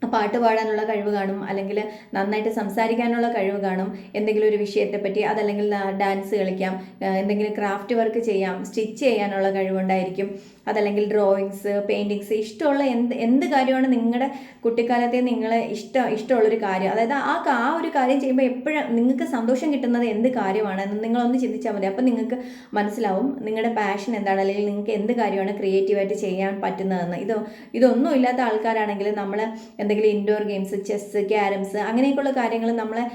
പാട്ട് പാടാനുള്ള കഴിവ് കാണും അല്ലെങ്കിൽ നന്നായിട്ട് സംസാരിക്കാനുള്ള കഴിവ് കാണും എന്തെങ്കിലും ഒരു വിഷയത്തെപ്പറ്റി അതല്ലെങ്കിൽ ഡാൻസ് കളിക്കാം എന്തെങ്കിലും ക്രാഫ്റ്റ് വർക്ക് ചെയ്യാം സ്റ്റിച്ച് ചെയ്യാനുള്ള കഴിവുണ്ടായിരിക്കും അതല്ലെങ്കിൽ ഡ്രോയിങ്സ് പെയിന്റിങ്സ് ഇഷ്ടമുള്ള എന്ത് എന്ത് കാര്യമാണ് നിങ്ങളുടെ കുട്ടിക്കാലത്തെ നിങ്ങളെ ഇഷ്ടം ഇഷ്ടമുള്ളൊരു കാര്യം. അതായത് ആ ആ ഒരു കാര്യം ചെയ്യുമ്പോൾ എപ്പോഴും നിങ്ങൾക്ക് സന്തോഷം കിട്ടുന്നത് എന്ത് കാര്യമാണ് എന്ന് നിങ്ങളൊന്ന് ചിന്തിച്ചാൽ മതി. അപ്പം നിങ്ങൾക്ക് മനസ്സിലാവും നിങ്ങളുടെ പാഷൻ എന്താണ് അല്ലെങ്കിൽ നിങ്ങൾക്ക് എന്ത് കാര്യമാണ് ക്രിയേറ്റീവായിട്ട് ചെയ്യാൻ പറ്റുന്നതെന്ന്. ഇത് ഇതൊന്നും ഇല്ലാത്ത ആൾക്കാരാണെങ്കിൽ നമ്മൾ എന്തെങ്കിലും ഇൻഡോർ ഗെയിംസ് ചെസ്സ് ക്യാരംസ് അങ്ങനെയൊക്കെയുള്ള കാര്യങ്ങൾ നമ്മളെ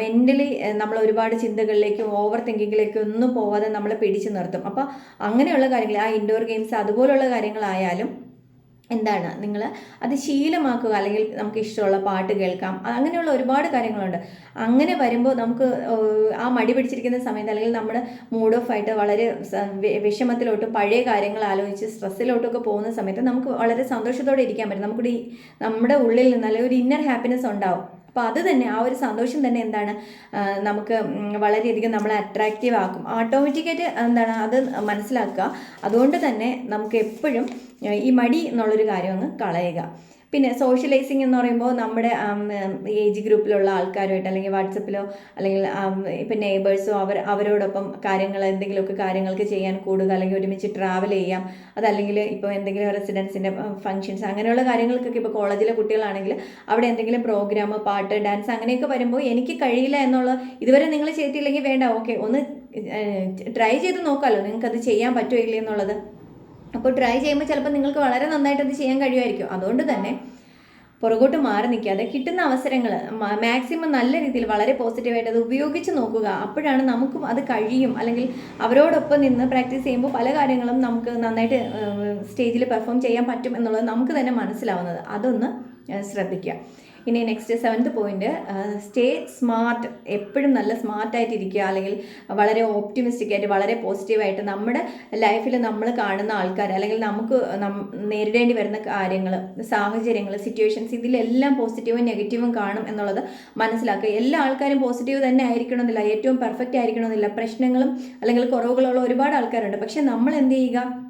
മെന്റലി നമ്മൾ ഒരുപാട് ചിന്തകളിലേക്കും ഓവർ തിങ്കിങ്ങിലേക്കും ഒന്നും പോവാതെ നമ്മളെ പിടിച്ചു നിർത്തും. അപ്പോൾ അങ്ങനെയുള്ള കാര്യങ്ങൾ ആ ഇൻഡോർ ഗെയിംസ് അതുപോലുള്ള കാര്യങ്ങളായാലും എന്താണ്? നിങ്ങൾ അത് ശീലമാക്കുക അല്ലെങ്കിൽ നമുക്ക് ഇഷ്ടമുള്ള പാട്ട് കേൾക്കാം. അങ്ങനെയുള്ള ഒരുപാട് കാര്യങ്ങളുണ്ട്. അങ്ങനെ വരുമ്പോൾ നമുക്ക് ആ മടി പിടിച്ചിരിക്കുന്ന സമയത്ത് അല്ലെങ്കിൽ നമ്മുടെ മൂഡ് ഓഫ് ആയിട്ട് വളരെ വിഷമത്തിലോട്ട് പഴയ കാര്യങ്ങൾ ആലോചിച്ച് സ്ട്രെസ്സിലോട്ടൊക്കെ പോകുന്ന സമയത്ത് നമുക്ക് വളരെ സന്തോഷത്തോടെ ഇരിക്കാൻ പറ്റും. നമുക്കൊരു നമ്മുടെ ഉള്ളിൽ നിന്ന് അല്ലെങ്കിൽ ഒരു ഇന്നർ ഹാപ്പിനെസ് ഉണ്ടാവും. അപ്പോൾ അത് തന്നെ ആ ഒരു സന്തോഷം തന്നെ എന്താണ് നമുക്ക് വളരെയധികം നമ്മളെ അട്രാക്റ്റീവ് ആക്കും. ഓട്ടോമാറ്റിക്കായിട്ട് എന്താണ് അത് മനസ്സിലാക്കുക. അതുകൊണ്ട് തന്നെ നമുക്ക് എപ്പോഴും ഈ മടി എന്നുള്ളൊരു കാര്യം അങ്ങ് കളയുക. പിന്നെ സോഷ്യലൈസിങ് എന്ന് പറയുമ്പോൾ നമ്മുടെ ഏജ് ഗ്രൂപ്പിലുള്ള ആൾക്കാരുമായിട്ട് അല്ലെങ്കിൽ വാട്സപ്പിലോ അല്ലെങ്കിൽ ഇപ്പം നെയ്ബേഴ്സോ അവർ അവരോടൊപ്പം കാര്യങ്ങൾ എന്തെങ്കിലുമൊക്കെ കാര്യങ്ങൾക്ക് ചെയ്യാൻ കൂടുക അല്ലെങ്കിൽ ഒരുമിച്ച് ട്രാവൽ ചെയ്യാം. അതല്ലെങ്കിൽ ഇപ്പോൾ എന്തെങ്കിലും റെസിഡൻസിന്റെ ഫങ്ഷൻസ് അങ്ങനെയുള്ള കാര്യങ്ങൾക്കൊക്കെ ഇപ്പോൾ കോളേജിലെ കുട്ടികളാണെങ്കിൽ അവിടെ എന്തെങ്കിലും പ്രോഗ്രാം പാട്ട് ഡാൻസ് അങ്ങനെയൊക്കെ വരുമ്പോൾ എനിക്ക് കഴിയില്ല എന്നുള്ള ഇതുവരെ നിങ്ങൾ ചെയ്തിട്ടില്ലെങ്കിൽ വേണ്ട. ഓക്കെ ഒന്ന് ട്രൈ ചെയ്ത് നോക്കാമല്ലോ നിങ്ങൾക്ക് അത് ചെയ്യാൻ പറ്റുമോ ഇല്ലേ എന്നുള്ളത്. അപ്പോൾ ട്രൈ ചെയ്യുമ്പോൾ ചിലപ്പോൾ നിങ്ങൾക്ക് വളരെ നന്നായിട്ട് അത് ചെയ്യാൻ കഴിയുമായിരിക്കും. അതുകൊണ്ട് തന്നെ പുറകോട്ട് മാറി നിൽക്കാതെ കിട്ടുന്ന അവസരങ്ങൾ മാക്സിമം നല്ല രീതിയിൽ വളരെ പോസിറ്റീവായിട്ട് അത് ഉപയോഗിച്ച് നോക്കുക. അപ്പോഴാണ് നമുക്കും അത് കഴിയും. അല്ലെങ്കിൽ അവരോടൊപ്പം നിന്ന് പ്രാക്ടീസ് ചെയ്യുമ്പോൾ പല കാര്യങ്ങളും നമുക്ക് നന്നായിട്ട് സ്റ്റേജിൽ പെർഫോം ചെയ്യാൻ പറ്റും എന്നുള്ളത് നമുക്ക് തന്നെ മനസ്സിലാവുന്നത്. അതൊന്ന് ശ്രദ്ധിക്കുക. ഇനി next seventh point stay smart എപ്പോഴും നല്ല സ്മാർട്ടായിട്ട് ഇരിക്കുക അല്ലെങ്കിൽ വളരെ ഓപ്റ്റിമിസ്റ്റിക് ആയിട്ട് വളരെ പോസിറ്റീവായിട്ട് നമ്മുടെ ലൈഫിൽ നമ്മൾ കാണുന്ന ആൾക്കാർ അല്ലെങ്കിൽ നമുക്ക് നേരിടേണ്ടി വരുന്ന കാര്യങ്ങൾ സാഹചര്യങ്ങൾ സിറ്റുവേഷൻസ് ഇതിലെല്ലാം പോസിറ്റീവും നെഗറ്റീവും കാണും എന്നുള്ളത് മനസ്സിലാക്കുക. എല്ലാ ആൾക്കാരും പോസിറ്റീവ് തന്നെ ആയിരിക്കണമെന്നില്ല ഏറ്റവും പെർഫെക്റ്റ് ആയിരിക്കണമെന്നില്ല. പ്രശ്നങ്ങളും അല്ലെങ്കിൽ കുറവുകളുള്ള ഒരുപാട് ആൾക്കാരുണ്ട്. പക്ഷെ നമ്മൾ എന്ത് ചെയ്യുക?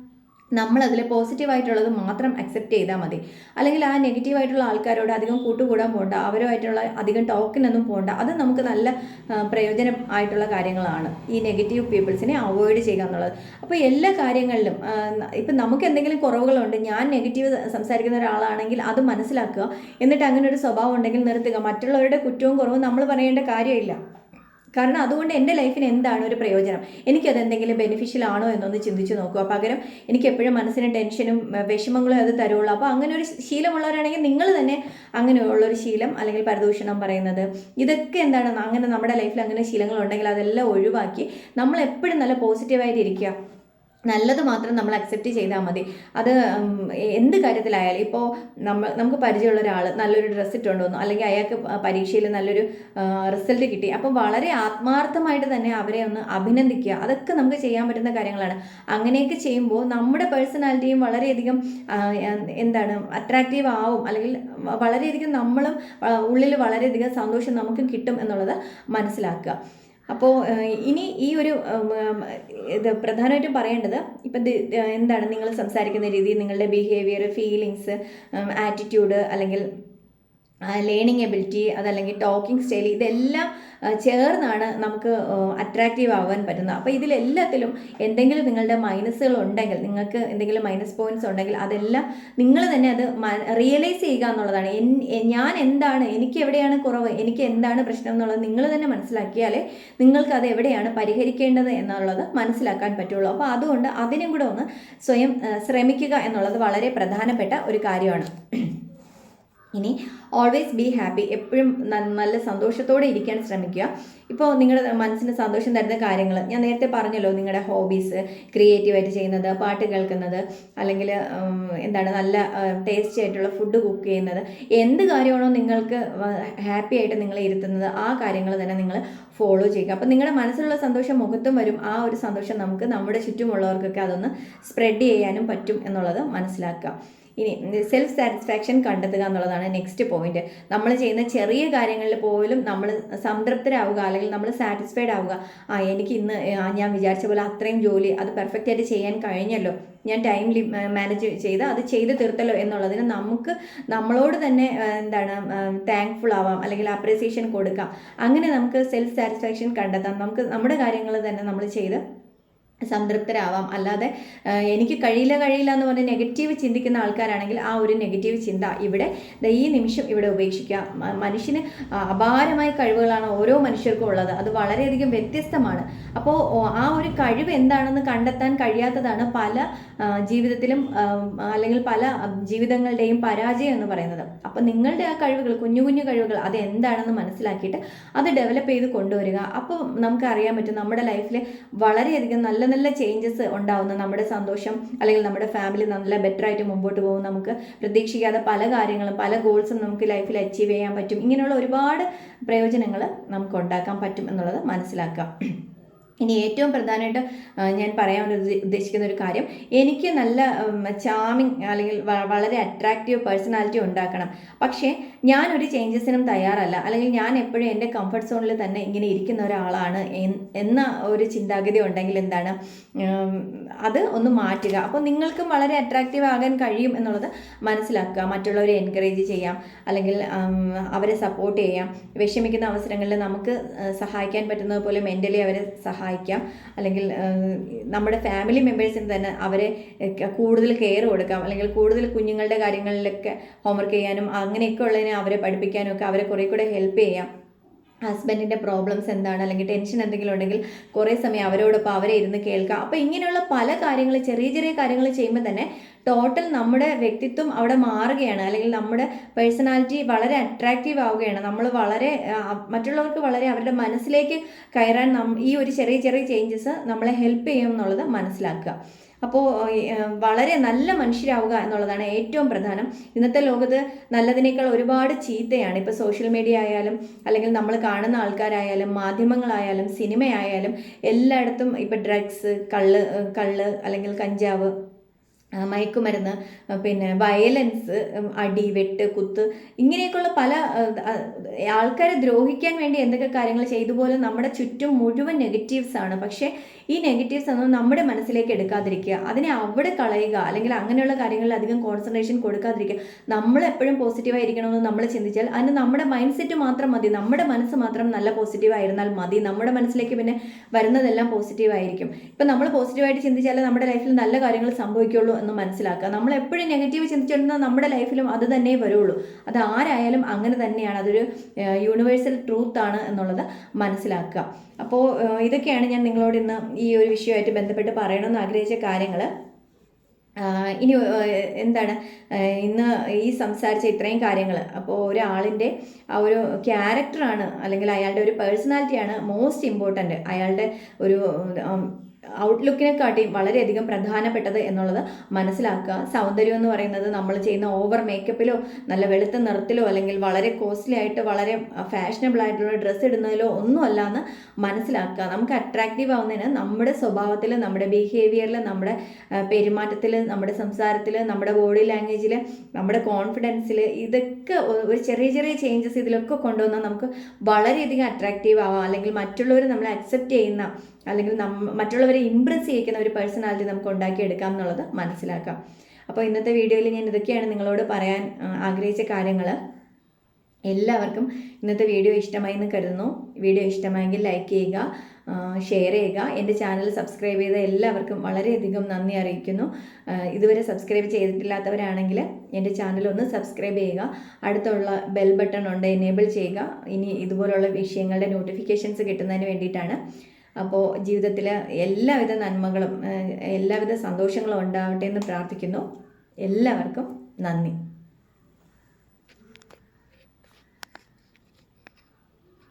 നമ്മൾ അതിൽ പോസിറ്റീവായിട്ടുള്ളത് മാത്രം അക്സെപ്റ്റ് ചെയ്താൽ മതി. അല്ലെങ്കിൽ ആ നെഗറ്റീവായിട്ടുള്ള ആൾക്കാരോട് അധികം കൂട്ടുകൂടാൻ പോകണ്ട അവരുമായിട്ടുള്ള അധികം ടോക്കിനൊന്നും പോകണ്ട അത് നമുക്ക് നല്ല പ്രയോജനം ആയിട്ടുള്ള കാര്യങ്ങളാണ് ഈ നെഗറ്റീവ് പീപ്പിൾസിനെ അവോയ്ഡ് ചെയ്യുക എന്നുള്ളത്. അപ്പോൾ എല്ലാ കാര്യങ്ങളിലും ഇപ്പം നമുക്ക് എന്തെങ്കിലും കുറവുകളുണ്ട് ഞാൻ നെഗറ്റീവ് സംസാരിക്കുന്ന ഒരാളാണെങ്കിൽ അത് മനസ്സിലാക്കുക. എന്നിട്ട് അങ്ങനെ ഒരു സ്വഭാവം ഉണ്ടെങ്കിൽ നിർത്തുക. മറ്റുള്ളവരുടെ കുറ്റവും കുറവും നമ്മൾ പറയേണ്ട കാര്യമില്ല. കാരണം അതുകൊണ്ട് എന്റെ ലൈഫിന് എന്താണ് ഒരു പ്രയോജനം? എനിക്കത് എന്തെങ്കിലും ബെനിഫിഷ്യൽ ആണോ എന്നൊന്ന് ചിന്തിച്ച് നോക്കുക. പകരം എനിക്ക് എപ്പോഴും മനസ്സിന് ടെൻഷനും വിഷമങ്ങളും അത് തരുള്ളൂ. അപ്പോൾ അങ്ങനെ ഒരു ശീലമുള്ളവരാണെങ്കിൽ നിങ്ങൾ തന്നെ അങ്ങനെയുള്ളൊരു ശീലം അല്ലെങ്കിൽ പരദൂഷണം പറയുന്നത്. ഇതൊക്കെ എന്താണ്? അങ്ങനെ നമ്മുടെ ലൈഫിൽ അങ്ങനെ ശീലങ്ങളുണ്ടെങ്കിൽ അതെല്ലാം ഒഴിവാക്കി നമ്മൾ എപ്പോഴും നല്ല പോസിറ്റീവായിട്ട് ഇരിക്കുക. നല്ലത് മാത്രം നമ്മൾ അക്സെപ്റ്റ് ചെയ്താൽ മതി. അത് എന്ത് കാര്യത്തിലായാലും ഇപ്പോൾ നമ്മൾ നമുക്ക് പരിചയമുള്ള ഒരാൾ നല്ലൊരു ഡ്രസ്സ് ഇട്ടുകൊണ്ടുവന്നു അല്ലെങ്കിൽ അയാൾക്ക് പരീക്ഷയിൽ നല്ലൊരു റിസൾട്ട് കിട്ടി. അപ്പോൾ വളരെ ആത്മാർത്ഥമായിട്ട് തന്നെ അവരെ ഒന്ന് അഭിനന്ദിക്കുക. അതൊക്കെ നമുക്ക് ചെയ്യാൻ പറ്റുന്ന കാര്യങ്ങളാണ്. അങ്ങനെയൊക്കെ ചെയ്യുമ്പോൾ നമ്മുടെ പേഴ്സണാലിറ്റിയും വളരെയധികം എന്താണ് അട്രാക്റ്റീവ് ആവും. അല്ലെങ്കിൽ വളരെയധികം നമ്മളും ഉള്ളിൽ വളരെയധികം സന്തോഷം നമുക്കും കിട്ടും എന്നുള്ളത് മനസ്സിലാക്കുക. അപ്പോൾ ഇനി ഈ ഒരു ഇത് പ്രധാനമായിട്ടും പറയേണ്ടത് ഇപ്പം എന്താണ് നിങ്ങൾ സംസാരിക്കുന്ന രീതി നിങ്ങളുടെ ബിഹേവിയർ ഫീലിങ്സ് ആറ്റിറ്റ്യൂഡ് അല്ലെങ്കിൽ ലേണിംഗ് എബിലിറ്റി അതല്ലെങ്കിൽ ടോക്കിംഗ് സ്റ്റൈൽ ഇതെല്ലാം ചേർന്നാണ് നമുക്ക് അട്രാക്റ്റീവ് ആവാൻ പറ്റുന്നത്. അപ്പോൾ ഇതിലെല്ലാത്തിലും എന്തെങ്കിലും നിങ്ങളുടെ മൈനസുകൾ ഉണ്ടെങ്കിൽ നിങ്ങൾക്ക് എന്തെങ്കിലും മൈനസ് പോയിന്റ്സ് ഉണ്ടെങ്കിൽ അതെല്ലാം നിങ്ങൾ തന്നെ അത് റിയലൈസ് ചെയ്യുക എന്നുള്ളതാണ്. ഞാൻ എന്താണ് എനിക്ക് എവിടെയാണ് കുറവ് എനിക്ക് എന്താണ് പ്രശ്നം എന്നുള്ളത് നിങ്ങൾ തന്നെ മനസ്സിലാക്കിയാലേ നിങ്ങൾക്ക് അത് എവിടെയാണ് പരിഹരിക്കേണ്ടത് എന്നുള്ളത് മനസ്സിലാക്കാൻ പറ്റുള്ളൂ. അപ്പോൾ അതുകൊണ്ട് അതിനും കൂടെ ഒന്ന് സ്വയം ശ്രമിക്കുക എന്നുള്ളത് വളരെ പ്രധാനപ്പെട്ട ഒരു കാര്യമാണ്. ഇനി ഓൾവേസ് ബി ഹാപ്പി എപ്പോഴും നല്ല സന്തോഷത്തോടെ ഇരിക്കാൻ ശ്രമിക്കുക. ഇപ്പോൾ നിങ്ങളുടെ മനസ്സിന് സന്തോഷം തരുന്ന കാര്യങ്ങൾ ഞാൻ നേരത്തെ പറഞ്ഞല്ലോ നിങ്ങളുടെ ഹോബീസ് ക്രിയേറ്റീവായിട്ട് ചെയ്യുന്നത് പാട്ട് കേൾക്കുന്നത് അല്ലെങ്കിൽ എന്താണ് നല്ല ടേസ്റ്റി ആയിട്ടുള്ള ഫുഡ് കുക്ക് ചെയ്യുന്നത്. എന്ത് കാര്യമാണോ നിങ്ങൾക്ക് ഹാപ്പി ആയിട്ട് നിങ്ങളെ ഇരുത്തുന്നത് ആ കാര്യങ്ങൾ തന്നെ നിങ്ങൾ ഫോളോ ചെയ്യുക. അപ്പം നിങ്ങളുടെ മനസ്സിലുള്ള സന്തോഷം മുഖത്തും വരും. ആ ഒരു സന്തോഷം നമുക്ക് നമ്മുടെ ചുറ്റുമുള്ളവർക്കൊക്കെ അതൊന്ന് സ്പ്രെഡ് ചെയ്യാനും പറ്റും എന്നുള്ളത് മനസ്സിലാക്കുക. ഇനി സെൽഫ് സാറ്റിസ്ഫാക്ഷൻ കണ്ടെത്തുക എന്നുള്ളതാണ് നെക്സ്റ്റ് പോയിന്റ് നമ്മൾ ചെയ്യുന്ന ചെറിയ കാര്യങ്ങളിൽ പോലും നമ്മൾ സംതൃപ്തരാവുക അല്ലെങ്കിൽ നമ്മൾ സാറ്റിസ്ഫൈഡ് ആവുക. ആ എനിക്ക് ഇന്ന് ഞാൻ വിചാരിച്ച പോലെ അത്രയും ജോലി അത് പെർഫെക്റ്റ് ആയിട്ട് ചെയ്യാൻ കഴിഞ്ഞല്ലോ. ഞാൻ ടൈം മാനേജ് ചെയ്ത് അത് ചെയ്ത് തീർത്തല്ലോ എന്നുള്ളതിന് നമുക്ക് നമ്മളോട് തന്നെ എന്താണ് താങ്ക്ഫുൾ ആവാം അല്ലെങ്കിൽ അപ്രീസിയേഷൻ കൊടുക്കാം. അങ്ങനെ നമുക്ക് സെൽഫ് സാറ്റിസ്ഫാക്ഷൻ കണ്ടെത്താം. നമുക്ക് നമ്മുടെ കാര്യങ്ങൾ തന്നെ നമ്മൾ ചെയ്ത് സംതൃപ്തരാവാം. അല്ലാതെ എനിക്ക് കഴിയില്ല കഴിയില്ല എന്ന് പറഞ്ഞ് നെഗറ്റീവ് ചിന്തിക്കുന്ന ആൾക്കാരാണെങ്കിൽ ആ ഒരു നെഗറ്റീവ് ചിന്ത ഇവിടെ ഈ നിമിഷം ഇവിടെ ഉപേക്ഷിക്കുക. മ- മനുഷ്യന് അപാരമായ കഴിവുകളാണ് ഓരോ മനുഷ്യർക്കും ഉള്ളത്. അത് വളരെയധികം വ്യത്യസ്തമാണ്. അപ്പോൾ ആ ഒരു കഴിവ് എന്താണെന്ന് കണ്ടെത്താൻ കഴിയാത്തതാണ് പല ജീവിതത്തിലും അല്ലെങ്കിൽ പല ജീവിതങ്ങളുടെയും പരാജയം എന്ന് പറയുന്നത്. അപ്പോൾ നിങ്ങളുടെ ആ കഴിവുകൾ കുഞ്ഞു കുഞ്ഞു കഴിവുകൾ അത് എന്താണെന്ന് മനസ്സിലാക്കിയിട്ട് അത് ഡെവലപ്പ് ചെയ്ത് കൊണ്ടുവരിക. അപ്പോൾ നമുക്ക് അറിയാൻ പറ്റും നമ്മുടെ ലൈഫിൽ വളരെയധികം നല്ല നല്ല ചേഞ്ചസ് ഉണ്ടാവുന്ന നമ്മുടെ സന്തോഷം അല്ലെങ്കിൽ നമ്മുടെ ഫാമിലി നല്ല ബെറ്റർ ആയിട്ട് മുമ്പോട്ട് പോകും. നമുക്ക് പ്രതീക്ഷിക്കാതെ പല കാര്യങ്ങളും പല ഗോൾസും നമുക്ക് ലൈഫിൽ അച്ചീവ് ചെയ്യാൻ പറ്റും. ഇങ്ങനെയുള്ള ഒരുപാട് പ്രയോജനങ്ങൾ നമുക്ക് ഉണ്ടാക്കാൻ പറ്റും എന്നുള്ളത് മനസ്സിലാക്കാം. ഇനി ഏറ്റവും പ്രധാനമായിട്ട് ഞാൻ പറയാൻ ഉദ്ദ- ഉദ്ദേശിക്കുന്ന ഒരു കാര്യം എനിക്ക് നല്ല ചാമിങ് അല്ലെങ്കിൽ വളരെ അട്രാക്റ്റീവ് പേഴ്സണാലിറ്റി ഉണ്ടാക്കണം. പക്ഷേ ഞാൻ ഒരു ചേഞ്ചസിനും തയ്യാറല്ല. അല്ലെങ്കിൽ ഞാൻ എപ്പോഴും എന്റെ കംഫർട്ട് സോണിൽ തന്നെ ഇങ്ങനെ ഇരിക്കുന്ന ഒരാളാണ് എന്ന ഒരു ചിന്താഗതി ഉണ്ടെങ്കിൽ എന്താണ്? അത് ഒന്ന് മാറ്റുക. അപ്പോൾ നിങ്ങൾക്കും വളരെ അട്രാക്റ്റീവ് ആകാൻ കഴിയും എന്നുള്ളത് മനസ്സിലാക്കുക. മറ്റുള്ളവരെ എൻകറേജ് ചെയ്യാം. അല്ലെങ്കിൽ അവരെ സപ്പോർട്ട് ചെയ്യാം. വിഷമിക്കുന്ന അവസരങ്ങളിൽ നമുക്ക് സഹായിക്കാൻ പറ്റുന്നത് പോലെ മെന്റലി അവരെ സഹായിക്കാം അല്ലെങ്കിൽ ആ, നമ്മുടെ ഫാമിലി മെമ്പേഴ്സിന് തന്നെ അവരെ കൂടുതൽ കെയർ കൊടുക്കാം. അല്ലെങ്കിൽ കൂടുതൽ കുഞ്ഞുങ്ങളുടെ കാര്യങ്ങളിലൊക്കെ ഹോംവർക്ക് ചെയ്യാനും അങ്ങനെയൊക്കെ ഉള്ളതിനെ അവരെ പഠിപ്പിക്കാനും ഒക്കെ അവരെ കുറേ കൂടെ ഹെൽപ്പ് ചെയ്യാം. ഹസ്ബൻഡിന്റെ പ്രോബ്ലംസ് എന്താണ്? അല്ലെങ്കിൽ ടെൻഷൻ എന്തെങ്കിലും ഉണ്ടെങ്കിൽ കുറേ സമയം അവരോടൊപ്പം അവരെ ഇരുന്ന് കേൾക്കാം. അപ്പോൾ ഇങ്ങനെയുള്ള പല കാര്യങ്ങൾ ചെറിയ ചെറിയ കാര്യങ്ങൾ ചെയ്യുമ്പോൾ തന്നെ ടോട്ടൽ നമ്മുടെ വ്യക്തിത്വം അവിടെ മാറുകയാണ്. അല്ലെങ്കിൽ നമ്മുടെ പേഴ്സണാലിറ്റി വളരെ അട്രാക്റ്റീവ് ആവുകയാണ്. നമ്മൾ വളരെ മറ്റുള്ളവർക്ക് വളരെ അവരുടെ മനസ്സിലേക്ക് കയറാൻ ഈ ഒരു ചെറിയ ചെറിയ ചേഞ്ചസ് നമ്മളെ ഹെൽപ്പ് ചെയ്യും എന്നുള്ളത് മനസ്സിലാക്കുക. അപ്പോൾ വളരെ നല്ല മനുഷ്യരാവുക എന്നുള്ളതാണ് ഏറ്റവും പ്രധാനം. ഇന്നത്തെ ലോകത്ത് നല്ലതിനേക്കാൾ ഒരുപാട് ചീത്തയാണ്. ഇപ്പോൾ സോഷ്യൽ മീഡിയ ആയാലും അല്ലെങ്കിൽ നമ്മൾ കാണുന്ന ആൾക്കാരായാലും മാധ്യമങ്ങളായാലും സിനിമയായാലും എല്ലായിടത്തും ഇപ്പോൾ ഡ്രഗ്സ് കള്ള് കള്ള് അല്ലെങ്കിൽ കഞ്ചാവ് മയക്കുമരുന്ന് പിന്നെ വയലൻസ് അടി വെട്ട് കുത്ത് ഇങ്ങനെയൊക്കെയുള്ള പല ആൾക്കാരെ ദ്രോഹിക്കാൻ വേണ്ടി എന്തൊക്കെ കാര്യങ്ങൾ ചെയ്തു പോലും നമ്മുടെ ചുറ്റും മുഴുവൻ നെഗറ്റീവ്സ് ആണ്. പക്ഷേ ഈ നെഗറ്റീവ്സ് ഒന്നും നമ്മുടെ മനസ്സിലേക്ക് എടുക്കാതിരിക്കുക. അതിനെ അവിടെ കളയുക. അല്ലെങ്കിൽ അങ്ങനെയുള്ള കാര്യങ്ങളിൽ അധികം കോൺസെൻട്രേഷൻ കൊടുക്കാതിരിക്കുക. നമ്മൾ എപ്പോഴും പോസിറ്റീവായിരിക്കണമെന്ന് നമ്മൾ ചിന്തിച്ചാൽ അതിന് നമ്മുടെ മൈൻഡ് സെറ്റ് മാത്രം മതി. നമ്മുടെ മനസ്സ് മാത്രം നല്ല പോസിറ്റീവ് ആയിരുന്നാൽ മതി. നമ്മുടെ മനസ്സിലേക്ക് പിന്നെ വരുന്നതെല്ലാം പോസിറ്റീവ് ആയിരിക്കും. ഇപ്പം നമ്മൾ പോസിറ്റീവായിട്ട് ചിന്തിച്ചാലേ നമ്മുടെ ലൈഫിൽ നല്ല കാര്യങ്ങൾ സംഭവിക്കുള്ളൂ എന്ന് മനസ്സിലാക്കുക. നമ്മൾ എപ്പോഴും നെഗറ്റീവ് ചിന്തിച്ചിരുന്നാൽ നമ്മുടെ ലൈഫിലും അത് തന്നെ വരുള്ളൂ. അത് ആരായാലും അങ്ങനെ തന്നെയാണ്. അതൊരു യൂണിവേഴ്സൽ ട്രൂത്താണ് എന്നുള്ളത് മനസ്സിലാക്കുക. അപ്പോൾ ഇതൊക്കെയാണ് ഞാൻ നിങ്ങളോട് ഇന്ന് ഈ ഒരു വിഷയമായിട്ട് ബന്ധപ്പെട്ട് പറയണമെന്ന് ആഗ്രഹിച്ച കാര്യങ്ങൾ ഇനി എന്താണ്? ഇന്ന് ഈ സംസാരിച്ച ഇത്രയും കാര്യങ്ങൾ അപ്പോൾ ഒരാളിന്റെ ആ ഒരു ക്യാരക്ടറാണ് അല്ലെങ്കിൽ അയാളുടെ ഒരു പേഴ്സണാലിറ്റിയാണ് മോസ്റ്റ് ഇമ്പോർട്ടന്റ് അയാളുടെ ഒരു ഔട്ട്ലുക്കിനെക്കാട്ടിയും വളരെയധികം പ്രധാനപ്പെട്ടത് എന്നുള്ളത് മനസ്സിലാക്കുക. സൗന്ദര്യം എന്ന് പറയുന്നത് നമ്മൾ ചെയ്യുന്ന ഓവർ മേക്കപ്പിലോ നല്ല വെളുത്ത നിറത്തിലോ അല്ലെങ്കിൽ വളരെ കോസ്റ്റ്ലി ആയിട്ട് വളരെ ഫാഷനബിൾ ആയിട്ടുള്ള ഡ്രസ്സ് ഇടുന്നതിലോ ഒന്നുമല്ല എന്ന് മനസ്സിലാക്കുക. നമുക്ക് അട്രാക്റ്റീവ് ആവുന്നതിന് നമ്മുടെ സ്വഭാവത്തിൽ നമ്മുടെ ബിഹേവിയറിൽ നമ്മുടെ പെരുമാറ്റത്തിൽ നമ്മുടെ സംസാരത്തിൽ നമ്മുടെ ബോഡി ലാംഗ്വേജിൽ നമ്മുടെ കോൺഫിഡൻസിൽ ഇതൊക്കെ ഒരു ചെറിയ ചെറിയ ചേഞ്ചസ് ഇതിലൊക്കെ കൊണ്ടുവന്നാൽ നമുക്ക് വളരെയധികം അട്രാക്റ്റീവ് ആവാം. അല്ലെങ്കിൽ മറ്റുള്ളവർ നമ്മളെ അക്സെപ്റ്റ് ചെയ്യുന്ന അല്ലെങ്കിൽ നമ്മ മറ്റുള്ളവരെ ഇമ്പ്രസ് ചെയ്യിക്കുന്ന ഒരു പേഴ്സണാലിറ്റി നമുക്ക് ഉണ്ടാക്കിയെടുക്കാം എന്നുള്ളത് മനസ്സിലാക്കാം. അപ്പോൾ ഇന്നത്തെ വീഡിയോയിൽ ഞാൻ ഇതൊക്കെയാണ് നിങ്ങളോട് പറയാൻ ആഗ്രഹിച്ച കാര്യങ്ങൾ. എല്ലാവർക്കും ഇന്നത്തെ വീഡിയോ ഇഷ്ടമായി എന്ന് കരുതുന്നു. വീഡിയോ ഇഷ്ടമായെങ്കിൽ ലൈക്ക് ചെയ്യുക ഷെയർ ചെയ്യുക. എന്റെ ചാനൽ സബ്സ്ക്രൈബ് ചെയ്ത എല്ലാവർക്കും വളരെയധികം നന്ദി അറിയിക്കുന്നു. ഇതുവരെ സബ്സ്ക്രൈബ് ചെയ്തിട്ടില്ലാത്തവരാണെങ്കിൽ എന്റെ ചാനൽ ഒന്ന് സബ്സ്ക്രൈബ് ചെയ്യുക. അടുത്തുള്ള ബെൽ ബട്ടൺ ഉണ്ട് എനേബിൾ ചെയ്യുക. ഇനി ഇതുപോലുള്ള വിഷയങ്ങളുടെ നോട്ടിഫിക്കേഷൻസ് കിട്ടുന്നതിന് വേണ്ടിയിട്ടാണ്. അപ്പോൾ ജീവിതത്തിൽ എല്ലാവിധ നന്മകളും എല്ലാവിധ സന്തോഷങ്ങളും ഉണ്ടാവട്ടെ എന്ന് പ്രാർത്ഥിക്കുന്നു. എല്ലാവർക്കും നന്ദി.